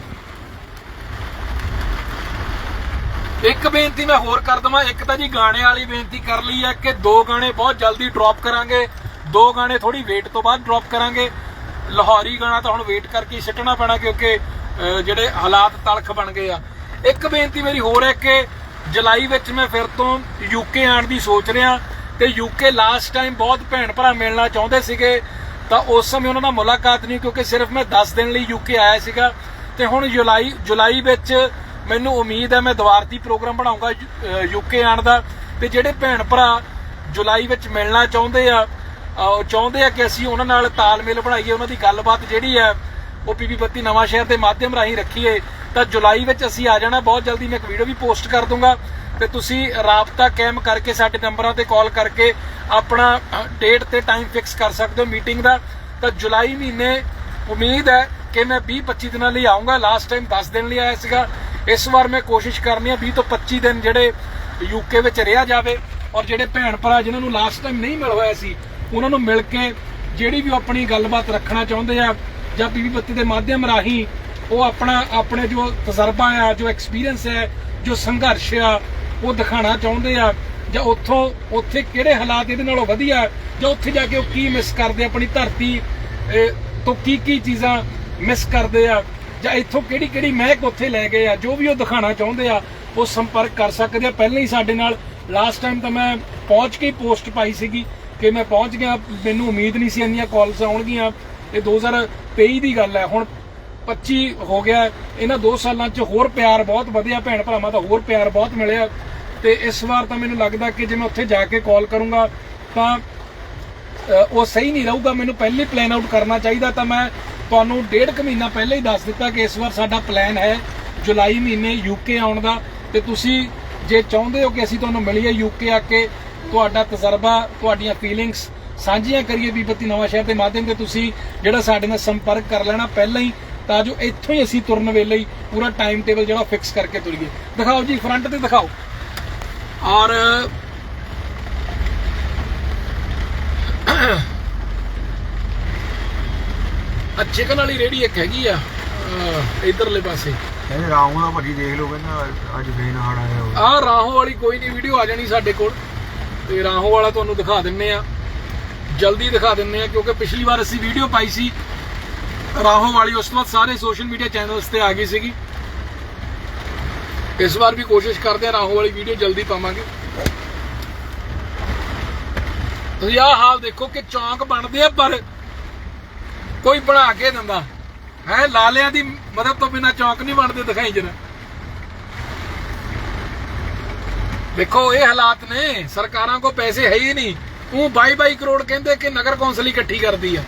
ਇੱਕ ਬੇਨਤੀ ਮੈਂ ਹੋਰ ਕਰ ਦਵਾਂ, ਇੱਕ ਤਾਂ ਜੀ ਗਾਣੇ ਵਾਲੀ ਬੇਨਤੀ ਕਰ ਲਈ ਹੈ ਕਿ ਦੋ ਗਾਣੇ ਬਹੁਤ ਜਲਦੀ ਡ੍ਰੌਪ ਕਰਾਂਗੇ, ਦੋ ਗਾਣੇ ਥੋੜੀ ਵੇਟ ਤੋਂ ਬਾਅਦ ਡ੍ਰੌਪ ਕਰਾਂਗੇ। ਲਾਹੌਰੀ ਗਾਣਾ ਤਾਂ ਹੁਣ ਵੇਟ ਕਰਕੇ ਹੀ ਸਿੱਟਣਾ ਪੈਣਾ ਕਿਉਂਕਿ ਜਿਹੜੇ ਹਾਲਾਤ ਤਲਖ ਬਣ ਗਏ ਆ। ਇੱਕ ਬੇਨਤੀ ਮੇਰੀ ਹੋਰ ਹੈ ਕਿ ਜੁਲਾਈ ਵਿੱਚ ਮੈਂ ਫਿਰ ਤੋਂ ਯੂਕੇ ਆਉਣ ਦੀ ਸੋਚ ਰਿਹਾ ਤੇ ਯੂਕੇ ਲਾਸਟ ਟਾਈਮ ਬਹੁਤ ਭੈਣ ਭਰਾ ਮਿਲਣਾ ਚਾਹੁੰਦੇ ਸੀਗੇ। ਤਾਂ ਉਸ ਸਮੇਂ ਉਹਨਾਂ ਨਾਲ ਮੁਲਾਕਾਤ ਨਹੀਂ ਕਿਉਂਕਿ ਸਿਰਫ ਮੈਂ 10 ਦਿਨ ਲਈ ਯੂਕੇ ਆਇਆ ਸੀਗਾ ਤੇ ਹੁਣ ਜੁਲਾਈ ਜੁਲਾਈ ਵਿੱਚ ਮੈਨੂੰ ਉਮੀਦ ਹੈ ਮੈਂ ਦੁਬਾਰਤੀ ਪ੍ਰੋਗਰਾਮ ਬਣਾਉਂਗਾ ਯੂਕੇ ਆਉਣ ਦਾ ਤੇ ਜਿਹੜੇ ਭੈਣ ਭਰਾ ਜੁਲਾਈ ਵਿੱਚ ਮਿਲਣਾ ਚਾਹੁੰਦੇ ਆ ਚਾਹੁੰਦੇ ਆ ਕਿ ਅਸੀਂ ਉਹਨਾਂ ਨਾਲ ਤਾਲਮੇਲ ਬਣਾਈਏ, ਉਹਨਾਂ ਦੀ ਗੱਲਬਾਤ ਜਿਹੜੀ ਹੈ ਉਹ ਪੀਪੀ ਬੱਤੀ ਨਵਾਂ ਸ਼ਹਿਰ ਦੇ ਮਾਧਿਅਮ ਰਾਹੀਂ ਰੱਖੀਏ, ਤਾਂ ਜੁਲਾਈ ਵਿੱਚ ਅਸੀਂ ਆ ਜਾਣਾ, ਬਹੁਤ ਜਲਦੀ ਮੈਂ ਇੱਕ ਵੀਡੀਓ ਵੀ ਪੋਸਟ ਕਰ ਦੂੰਗਾ। ਤੇ ਤੁਸੀਂ ਰਾਬਤਾ ਕਾਇਮ ਕਰਕੇ ਸਾਡੇ ਨੰਬਰਾਂ ਤੇ ਕਾਲ ਕਰਕੇ ਆਪਣਾ ਡੇਟ ਤੇ ਟਾਈਮ ਫਿਕਸ ਕਰ ਸਕਦੇ ਹੋ ਮੀਟਿੰਗ ਦਾ। ਤਾਂ ਜੁਲਾਈ ਮਹੀਨੇ ਉਮੀਦ ਹੈ ਕਿ ਮੈਂ 20 25 ਦਿਨਾਂ ਲਈ ਆਉਂਗਾ ਲਾਸਟ ਟਾਈਮ 10 ਦਿਨ ਲਈ ਆਇਆ ਸੀਗਾ। ਇਸ ਵਾਰ ਮੈਂ ਕੋਸ਼ਿਸ਼ ਕਰਨੀ ਹੈ 20 ਤੋਂ 25 ਦਿਨ ਜਿਹੜੇ ਯੂਕੇ ਵਿੱਚ ਰਿਹਾ ਜਾਵੇ ਔਰ ਜਿਹੜੇ ਭੈਣ ਭਰਾ ਜਿਨ੍ਹਾਂ ਨੂੰ ਲਾਸਟ ਟਾਈਮ ਨਹੀਂ ਮਿਲ ਹੋਇਆ ਸੀ, ਉਹਨਾਂ ਨੂੰ ਮਿਲ ਕੇ ਜਿਹੜੀ ਵੀ ਆਪਣੀ ਗੱਲਬਾਤ ਰੱਖਣਾ ਚਾਹੁੰਦੇ ਆ ਜਾਂ ਬੀਬੀ ਬੱਤੀ ਦੇ ਮਾਧਿਅਮ ਰਾਹੀਂ ਉਹ ਆਪਣਾ, ਆਪਣੇ ਜੋ ਤਜਰਬਾ ਆ, ਜੋ ਐਕਸਪੀਰੀਅੰਸ ਹੈ, ਜੋ ਸੰਘਰਸ਼ ਆ ਉਹ ਦਿਖਾਣਾ ਚਾਹੁੰਦੇ ਆ ਜਾਂ ਉੱਥੋਂ ਉੱਥੇ ਕਿਹੜੇ ਹਾਲਾਤ ਇਹਦੇ ਨਾਲੋਂ ਵਧੀਆ ਜਾਂ ਉੱਥੇ ਜਾ ਕੇ ਉਹ ਕੀ ਮਿਸ ਕਰਦੇ ਆ? ਆਪਣੀ ਧਰਤੀ ਤੋਂ ਕੀ ਕੀ ਚੀਜ਼ਾਂ ਮਿਸ ਕਰਦੇ ਆ? ਜਾਂ ਇੱਥੋਂ ਕਿਹੜੀ ਕਿਹੜੀ ਮਹਿਕ ਉੱਥੇ ਲੈ ਗਏ ਆ? ਜੋ ਵੀ ਉਹ ਦਿਖਾਣਾ ਚਾਹੁੰਦੇ ਆ, ਉਹ ਸੰਪਰਕ ਕਰ ਸਕਦੇ ਆ। ਪਹਿਲਾਂ ਹੀ ਸਾਡੇ ਨਾਲ ਲਾਸਟ ਟਾਈਮ ਤਾਂ ਮੈਂ ਪਹੁੰਚ ਕੇ ਪੋਸਟ ਪਾਈ ਸੀਗੀ ਕਿ ਮੈਂ ਪਹੁੰਚ ਗਿਆ। ਮੈਨੂੰ ਉਮੀਦ ਨਹੀਂ ਸੀ ਇੰਨੀਆਂ ਕਾਲਸ ਆਉਣਗੀਆਂ। ਇਹ 2023 ਦੀ ਗੱਲ ਹੈ। ਹੁਣ 25 ਹੋ ਗਿਆ। ਇਹਨਾਂ 2 ਸਾਲਾਂ 'ਚ ਹੋਰ ਪਿਆਰ ਬਹੁਤ ਵਧਿਆ, ਭੈਣ ਭਰਾਵਾਂ ਦਾ ਹੋਰ ਪਿਆਰ ਬਹੁਤ ਮਿਲਿਆ। ਤੇ ਇਸ ਵਾਰ ਤਾਂ ਮੈਨੂੰ ਲੱਗਦਾ ਕਿ ਜੇ ਮੈਂ ਉੱਥੇ ਜਾ ਕੇ ਕਾਲ ਕਰੂੰਗਾ, ਤਾਂ ਉਹ ਸਹੀ ਨਹੀਂ ਰਹੂਗਾ। ਮੈਨੂੰ ਪਹਿਲੇ ਪਲਾਨ ਆਊਟ ਕਰਨਾ ਚਾਹੀਦਾ, ਤਾਂ ਮੈਂ ਤੁਹਾਨੂੰ ਡੇਢ ਕੁ ਮਹੀਨਾ ਪਹਿਲਾਂ ਹੀ ਦੱਸ ਦਿੱਤਾ ਕਿ ਇਸ ਵਾਰ ਸਾਡਾ ਪਲਾਨ ਹੈ ਜੁਲਾਈ ਮਹੀਨੇ ਯੂਕੇ ਆਉਣ ਦਾ। ਤੇ ਤੁਸੀਂ ਜੇ ਚਾਹੁੰਦੇ ਹੋ ਕਿ ਅਸੀਂ ਤੁਹਾਨੂੰ ਮਿਲੀਏ ਯੂਕੇ ਆ ਕੇ, ਤੁਹਾਡਾ ਤਜਰਬਾ, ਤੁਹਾਡੀਆਂ ਫੀਲਿੰਗਸ ਸਾਂਝੀਆਂ ਕਰੀਏ ਬੀਬਤੀ ਨਵਾਂ ਸ਼ਹਿਰ ਦੇ ਮਾਧਿਅਮ ਤੇ, ਤੁਸੀਂ ਜਿਹੜਾ ਸਾਡੇ ਨਾਲ ਸੰਪਰਕ ਕਰ ਲੈਣਾ, ਪਹਿਲਾਂ ਹੀ ਤਾਂ ਜੋ ਇੱਥੋਂ ਹੀ ਅਸੀਂ ਤੁਰਨ ਵੇਲੇ ਹੀ ਪੂਰਾ ਟਾਈਮ ਟੇਬਲ ਜਿਹੜਾ ਫਿਕਸ ਕਰਕੇ ਤੁਰੀਏ। ਦਿਖਾਓ ਜੀ ਫਰੰਟ ਤੇ ਦਿਖਾਓ। ਔਰ ਆ ਚਿਕਨ ਵਾਲੀ ਰੇੜੀ ਇੱਕ ਹੈਗੀ ਆ ਇਧਰਲੇ ਪਾਸੇ। ਕਹਿੰਦੇ ਰਾਮ ਦਾ ਭਾਜੀ ਦੇਖ ਲਓ ਕਹਿੰਦਾ ਅੱਜ ਫੇਨ ਹਾੜ ਆਇਆ ਹੋਇਆ ਆਹ ਰਾਹੋਂ ਵਾਲੀ ਕੋਈ ਨਹੀਂ ਵੀਡੀਓ ਆ ਜਾਣੀ ਸਾਡੇ ਕੋਲ। ਤੇ ਰਾਹੋਂ ਵਾਲਾ ਤੁਹਾਨੂੰ ਦਿਖਾ ਦਿੰਨੇ ਆ। ਜਲਦੀ ਦਿਖਾ ਦਿੰਨੇ ਆ ਕਿਉਂਕਿ ਪਿਛਲੀ ਵਾਰ ਅਸੀਂ ਵੀਡੀਓ ਪਾਈ ਸੀ ਰਾਹੋਂ ਵਾਲੀ, ਉਸ ਤੋਂ ਬਾਅਦ ਸਾਰੇ ਸੋਸ਼ਲ ਮੀਡੀਆ ਚੈਨਲਸ ਤੇ ਆ ਗਈ ਸੀਗੀ। ਇਸ ਵਾਰ ਵੀ ਕੋਸ਼ਿਸ਼ ਕਰਦੇ ਆ ਰਾਹੋਂ ਵਾਲੀ ਵੀਡੀਓ ਜਲਦੀ ਪਾਵਾਂਗੇ। ਤੁਸੀਂ ਆਹ ਹਾਲ ਦੇਖੋ ਕਿ ਚੌਂਕ ਬਣਦੇ ਆ, ਪਰ ਕੋਈ ਬਣਾ ਕੇ ਦਿੰਦਾ। ਹੈ, ਲਾਲਿਆਂ ਦੀ ਮਦਦ ਤੋਂ ਬਿਨਾ ਚੌਂਕ ਨਹੀਂ ਬਣਦੇ, ਦਿਖਾਈ ਜਰਾ। ਦੇਖੋ, ਇਹ ਹਾਲਾਤ ਨੇ। ਸਰਕਾਰਾਂ ਕੋ ਪੈਸੇ ਹੈ ਹੀ ਨਹੀਂ। ਉਹ 22 22 ਕਰੋੜ ਕਹਿੰਦੇ ਕਿ ਨਗਰ ਕੌਂਸਲ ਇਕੱਠੀ ਕਰਦੀ ਆ।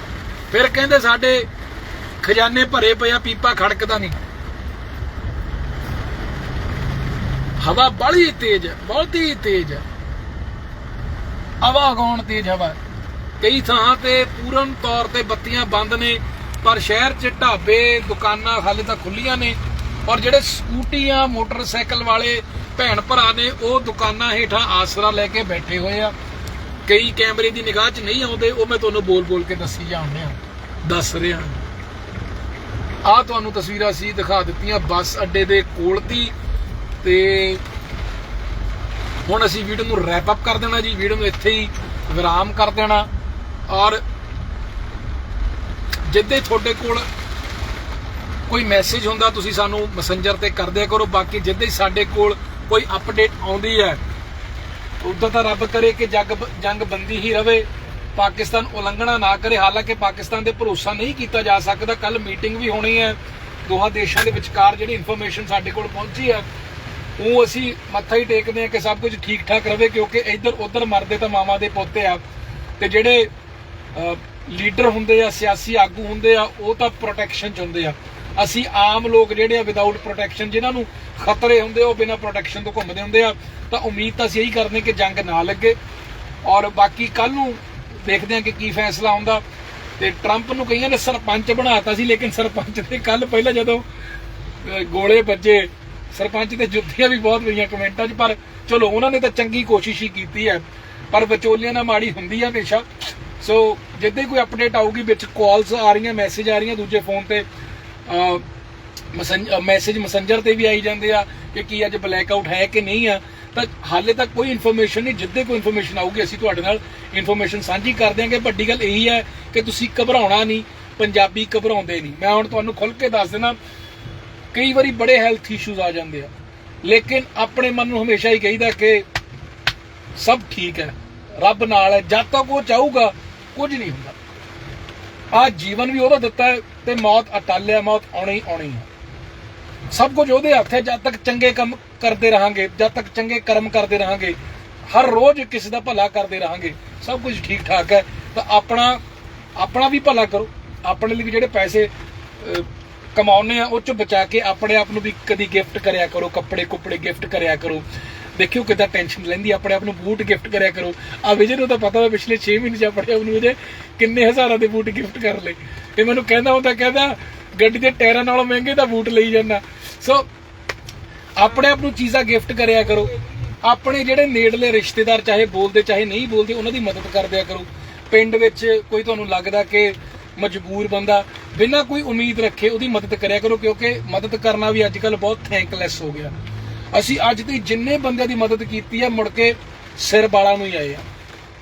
ਫਿਰ ਕਹਿੰਦੇ ਸਾਡੇ ਖਜ਼ਾਨੇ ਭਰੇ ਪਏ ਆ, ਪੀਪਾ ਖੜਕਦਾ ਨਹੀਂ। ਹਵਾ ਬੜੀ ਤੇਜ਼ ਹੈ ਬਹੁਤ ਹੀ ਤੇਜ਼। ਹੈ ਹਵਾ ਤੇਜ਼ ਹਵਾ। ਕਈ ਥਾਂ ਤੇ ਪੂਰਨ ਤੌਰ ਤੇ ਬੱਤੀਆਂ ਬੰਦ ਨੇ, ਪਰ ਸ਼ਹਿਰ 'ਚ ਢਾਬੇ, ਦੁਕਾਨਾਂ ਹਾਲੇ ਤਾਂ ਖੁੱਲੀਆਂ ਨੇ। ਔਰ ਜਿਹੜੇ ਸਕੂਟੀਆਂ, ਮੋਟਰਸਾਈਕਲ ਵਾਲੇ ਭੈਣ ਭਰਾ ਨੇ, ਉਹ ਦੁਕਾਨਾਂ ਹੇਠਾਂ ਆਸਰਾ ਲੈ ਕੇ ਬੈਠੇ ਹੋਏ ਆ। ਕਈ ਕੈਮਰੇ ਦੀ ਨਿਗਾਹ 'ਚ ਨਹੀਂ ਆਉਂਦੇ, ਉਹ ਮੈਂ ਤੁਹਾਨੂੰ ਬੋਲ ਬੋਲ ਕੇ ਦੱਸੀ ਜਾਣ ਰਿਹਾ ਦੱਸ ਰਿਹਾ। ਆ ਤੁਹਾਨੂੰ ਤਸਵੀਰਾਂ ਸੀ ਦਿਖਾ ਦਿੱਤੀਆਂ ਬੱਸ ਅੱਡੇ ਦੇ ਕੋਲ ਦੀ ਤੇ ਹੁਣ ਅਸੀਂ ਵੀਡੀਓ ਨੂੰ ਰੈਪ ਅਪ ਕਰ ਦੇਣਾ ਜੀ, ਵੀਡੀਓ ਨੂੰ ਇੱਥੇ ਹੀ ਵਿਰਾਮ ਕਰ ਦੇਣਾ ਔਰ ਜਿੱਦੇ ਤੁਹਾਡੇ ਕੋਲ ਕੋਈ ਮੈਸੇਜ ਹੁੰਦਾ, ਤੁਸੀਂ ਸਾਨੂੰ ਮੈਸੇਂਜਰ ਤੇ ਕਰ ਕਰੋ। ਬਾਕੀ ਜਿੱਦੇ ਹੀ ਸਾਡੇ ਕੋਲ ਕੋਈ ਅਪਡੇਟ ਆਉਂਦੀ ਹੈ ਉਦੋਂ ਤਾਂ ਰੱਬ ਕਰੇ ਕਿ ਜੰਗ ਜੰਗ ਬੰਦੀ ਹੀ ਰਵੇ। ਪਾਕਿਸਤਾਨ ਉਲੰਘਣਾ ਨਾ ਕਰੇ, ਹਾਲਾਂਕਿ ਪਾਕਿਸਤਾਨ ਦੇ ਭਰੋਸਾ ਨਹੀਂ ਕੀਤਾ ਜਾ ਸਕਦਾ। ਕੱਲ ਮੀਟਿੰਗ ਵੀ ਹੋਣੀ ਹੈ। ਦੋਹਾਂ ਦੇਸ਼ਾਂ ਦੇ ਵਿਚਕਾਰ ਜਿਹੜੀ ਇਨਫੋਰਮੇਸ਼ਨ ਸਾਡੇ ਕੋਲ ਪਹੁੰਚੀ ਹੈ, ਉਹ ਅਸੀਂ ਮੱਥਾ ਹੀ ਟੇਕਦੇ ਹਾਂ ਕਿ ਸਭ ਕੁਝ ਠੀਕ ਠਾਕ ਰਵੇ, ਕਿਉਂਕਿ ਇੱਧਰ ਉੱਧਰ ਮਰਦੇ ਤਾਂ ਮਾਵਾਂ ਦੇ ਪੋਤੇ ਆ। ਤੇ ਜਿਹੜੇ ਲੀਡਰ ਹੁੰਦੇ ਆ, ਸਿਆਸੀ ਆਗੂ ਹੁੰਦੇ ਆ, ਉਹ ਤਾਂ ਪ੍ਰੋਟੈਕਸ਼ਨ ਚ ਹੁੰਦੇ ਆ। ਅਸੀਂ ਆਮ ਲੋਕ ਜਿਹੜੇ ਆ ਵਿਦਆਊਟ ਪ੍ਰੋਟੈਕਸ਼ਨ ਜਿਨ੍ਹਾਂ ਨੂੰ ਖਤਰੇ ਹੁੰਦੇ ਆ, ਉਹ ਬਿਨਾਂ ਪ੍ਰੋਟੈਕਸ਼ਨ ਤੋਂ ਘੁੰਮਦੇ ਹੁੰਦੇ ਆ। ਤਾਂ ਉਮੀਦ ਤਾਂ ਅਸੀਂ ਇਹੀ ਕਰਦੇ ਕਿ ਜੰਗ ਨਾ ਲੱਗੇ। ਔਰ ਬਾਕੀ ਕੱਲ ਨੂੰ ਦੇਖਦੇ ਹਾਂ ਕਿ ਕੀ ਫੈਸਲਾ ਆਉਂਦਾ। ਤੇ ਟਰੰਪ ਨੂੰ ਕਈਆਂ ਨੇ ਸਰਪੰਚ ਬਣਾਤਾ ਸੀ, ਲੇਕਿਨ ਸਰਪੰਚ ਤੇ ਕੱਲ ਪਹਿਲਾਂ ਜਦੋਂ ਗੋਲੇ ਵੱਜੇ, ਸਰਪੰਚ ਤੇ ਜੁੱਤੀਆਂ ਵੀ ਬਹੁਤ ਪਈਆਂ ਕਮੈਂਟਾਂ 'ਚ, ਪਰ ਚਲੋ, ਉਹਨਾਂ ਨੇ ਤਾਂ ਚੰਗੀ ਕੋਸ਼ਿਸ਼ ਹੀ ਕੀਤੀ ਹੈ। ਪਰ ਵਿਚੋਲਿਆਂ ਨਾਲ ਮਾੜੀ ਹੁੰਦੀ ਆ ਹਮੇਸ਼ਾ। ਸੋ ਜਿੱਦੇ ਕੋਈ ਅਪਡੇਟ ਆਊਗੀ, ਵਿੱਚ ਕਾਲਸ ਆ ਰਹੀਆਂ ਮੈਸੇਜ ਆ ਰਹੀਆਂ ਦੂਜੇ ਫੋਨ ਤੇ ਮੈਸੇਜ ਮੈਸੇਂਜਰ ਤੇ ਵੀ ਆਈ ਜਾਂਦੇ ਆ ਕਿ ਕੀ ਅੱਜ ਬਲੈਕ ਆਊਟ ਹੈ ਕਿ ਨਹੀਂ ਆ। ਤਾਂ ਹਾਲੇ ਤੱਕ ਕੋਈ ਇਨਫੋਰਮੇਸ਼ਨ ਨਹੀਂ, ਜਿੱਦੇ ਕੋਈ ਇਨਫੋਰਮੇਸ਼ਨ ਆਊਗੀ, ਅਸੀਂ ਤੁਹਾਡੇ ਨਾਲ ਇਨਫੋਰਮੇਸ਼ਨ ਸਾਂਝੀ ਕਰ ਦਿਆਂਗੇ ਵੱਡੀ ਗੱਲ ਇਹੀ ਹੈ ਕਿ ਤੁਸੀਂ ਘਬਰਾਉਣਾ ਨਹੀਂ, ਪੰਜਾਬੀ ਘਬਰਾਉਂਦੇ ਨਹੀਂ। ਮੈਂ ਹੁਣ ਤੁਹਾਨੂੰ ਖੁੱਲ ਕੇ ਦੱਸ ਦੇਣਾ ਕਈ ਵਾਰੀ ਬੜੇ ਹੈਲਥ ਇਸ਼ੂਜ਼ ਆ ਜਾਂਦੇ ਆ। ਲੇਕਿਨ ਆਪਣੇ ਮਨ ਨੂੰ ਹਮੇਸ਼ਾ ਹੀ ਕਹੀਦਾ ਕਿ ਸਭ ਠੀਕ ਹੈ, ਰੱਬ ਨਾਲ ਹੈ। ਜਦ ਤੱਕ ਉਹ ਚਾਹੂਗਾ, ਕੁਝ ਨਹੀਂ ਹੁੰਦਾ। ਆ ਜੀਵਨ ਵੀ ਉਹਦਾ ਦਿੱਤਾ ਹੈ ਤੇ ਮੌਤ ਅਟਲ ਹੈ, ਮੌਤ ਆਉਣੀ ਹੀ ਆਉਣੀ ਹੈ। ਸਭ ਕੁਝ ਉਹਦੇ ਹੱਥ ਹੈ, ਜਦ ਤੱਕ ਚੰਗੇ ਕੰਮ ਕਰਦੇ ਰਹਾਂਗੇ, ਜਦ ਤੱਕ ਚੰਗੇ ਕਰਮ ਕਰਦੇ ਰਹਾਂਗੇ, ਹਰ ਰੋਜ਼ ਕਿਸੇ ਦਾ ਭਲਾ ਕਰਦੇ ਰਹਾਂਗੇ, ਸਭ ਕੁਝ ਠੀਕ ਠਾਕ ਹੈ। ਤਾਂ ਆਪਣਾ ਆਪਣਾ ਵੀ ਭਲਾ ਕਰੋ। ਆਪਣੇ ਲਈ ਜਿਹੜੇ ਪੈਸੇ ਕਮਾਉਨੇ ਆ, ਉਹ ਚ ਬਚਾ ਕੇ ਆਪਣੇ ਆਪ ਨੂੰ ਵੀ ਕਦੀ ਗਿਫਟ ਕਰਿਆ ਕਰੋ ਕੱਪੜੇ ਕੁੱਪੜੇ ਗਿਫਟ ਕਰਿਆ ਕਰੋ। ਦੇਖਿਓ ਕਿਦਾਂ ਟੈਨਸ਼ਨ ਲੈਂਦੀ ਆਪਣੇ ਆਪ ਨੂੰ ਬੂਟ ਗਿਫਟ ਕਰਿਆ ਕਰੋ। ਆ ਵਿਜੇ ਨੂੰ ਤਾਂ ਪਤਾ ਵਾ ਪਿਛਲੇ 6 ਮਹੀਨੇ ਚ ਆਪਣੇ ਆਪ ਨੂੰ ਇਹਦੇ ਕਿੰਨੇ ਹਜ਼ਾਰਾਂ ਦੇ ਬੂਟ ਗਿਫਟ ਕਰ ਲਏ। ਤੇ ਮੈਨੂੰ ਕਹਿੰਦਾ ਹੁੰਦਾ, ਕਹਿੰਦਾ ਗੱਡੀ ਦੇ ਟਾਇਰਾਂ ਨਾਲੋਂ ਮਹਿੰਗੇ ਤਾਂ ਬੂਟ ਲਈ ਜਾਂਦਾ। ਸੋ ਆਪਣੇ ਆਪ ਨੂੰ ਚੀਜ਼ਾਂ ਗਿਫਟ ਕਰਿਆ ਕਰੋ। ਆਪਣੇ ਜਿਹੜੇ ਨੇੜਲੇ ਰਿਸ਼ਤੇਦਾਰ ਚਾਹੇ ਬੋਲਦੇ, ਚਾਹੇ ਨਹੀਂ ਬੋਲਦੇ, ਉਹਨਾਂ ਦੀ ਮਦਦ ਕਰ ਦਿਆ ਕਰੋ। ਪਿੰਡ ਵਿੱਚ ਕੋਈ ਤੁਹਾਨੂੰ ਲੱਗਦਾ ਕਿ ਮਜਬੂਰ ਬੰਦਾ, ਬਿਨਾਂ ਕੋਈ ਉਮੀਦ ਰੱਖੇ ਉਹਦੀ ਮਦਦ ਕਰਿਆ ਕਰੋ, ਕਿਉਂਕਿ ਮਦਦ ਕਰਨਾ ਵੀ ਅੱਜ ਕੱਲ ਬਹੁਤ ਥੈਂਕਲੈਸ ਹੋ ਗਿਆ। ਅਸੀਂ ਅੱਜ ਦੀ ਜਿੰਨੇ ਬੰਦਿਆਂ ਦੀ ਮਦਦ ਕੀਤੀ ਆ ਮੁੜ ਕੇ ਸਿਰ ਵਾਲਾ ਨੂੰ ਹੀ ਆਏ ਆ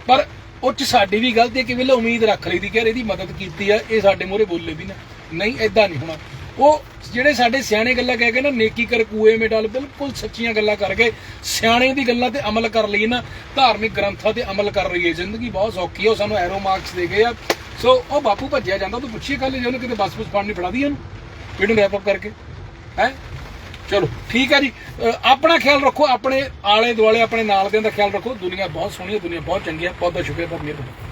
ਪਰ ਉਹ ਚ ਸਾਡੀ ਵੀ ਗਲਤੀ ਹੈ ਕਿ ਵੇਲੇ ਉਮੀਦ ਰੱਖ ਲਈ ਦੀ ਕਿ ਯਾਰ ਇਹਦੀ ਮਦਦ ਕੀਤੀ ਆ ਇਹ ਸਾਡੇ ਮੂਹਰੇ ਬੋਲੇ ਵੀ ਨਾ। ਨਹੀਂ ਐਦਾਂ ਨਹੀਂ ਹੋਣਾ। ਉਹ ਜਿਹੜੇ ਸਾਡੇ ਸਿਆਣੇ ਗੱਲਾਂ ਕਹਿ ਕੇ ਨਾ, ਨੇਕੀ ਕਰ, ਕੂਏ ਮੇ ਡਾਲ, ਬਿਲਕੁਲ ਸੱਚੀਆਂ ਗੱਲਾਂ ਕਰਕੇ ਸਿਆਣੇ ਦੀ ਗੱਲਾਂ ਤੇ ਅਮਲ ਕਰ ਲਈ ਨਾ, ਧਾਰਮਿਕ ਗ੍ਰੰਥਾਂ ਤੇ ਅਮਲ ਕਰ ਰਹੀ ਹੈ ਜ਼ਿੰਦਗੀ ਬਹੁਤ ਸੌਖੀ ਹੈ ਉਹ ਸਾਨੂੰ ਐਰੋ ਮਾਰਕਸ ਦੇ ਗਏ ਆ। ਸੋ ਉਹ ਬਾਪੂ ਭੱਜਿਆ ਜਾਂਦਾ, ਤੂੰ ਪੁੱਛੀਏ ਕੱਲ ਜੇ ਉਹਨੇ ਕਿਤੇ ਬੱਸ ਬੁਸ ਫੜਨੀ ਫੜਾ ਦੀ ਉਹਨੂੰ ਵੀਡੀਓ ਰੈਪ ਅਪ ਕਰਕੇ। ਹੈ? ਚਲੋ, ਠੀਕ ਹੈ ਜੀ। ਆਪਣਾ ਖਿਆਲ ਰੱਖੋ, ਆਪਣੇ ਆਲੇ ਦੁਆਲੇ ਆਪਣੇ ਨਾਲ ਦਿਆਂ ਦਾ ਖਿਆਲ ਰੱਖੋ। ਦੁਨੀਆ ਬਹੁਤ ਸੋਹਣੀ ਹੈ ਦੁਨੀਆ ਬਹੁਤ ਚੰਗੀ ਹੈ ਬਹੁਤ ਬਹੁਤ ਸ਼ੁਕਰੀਆ ਤੁਹਾਡਾ। ਮਿਹਰਬਾਨੀ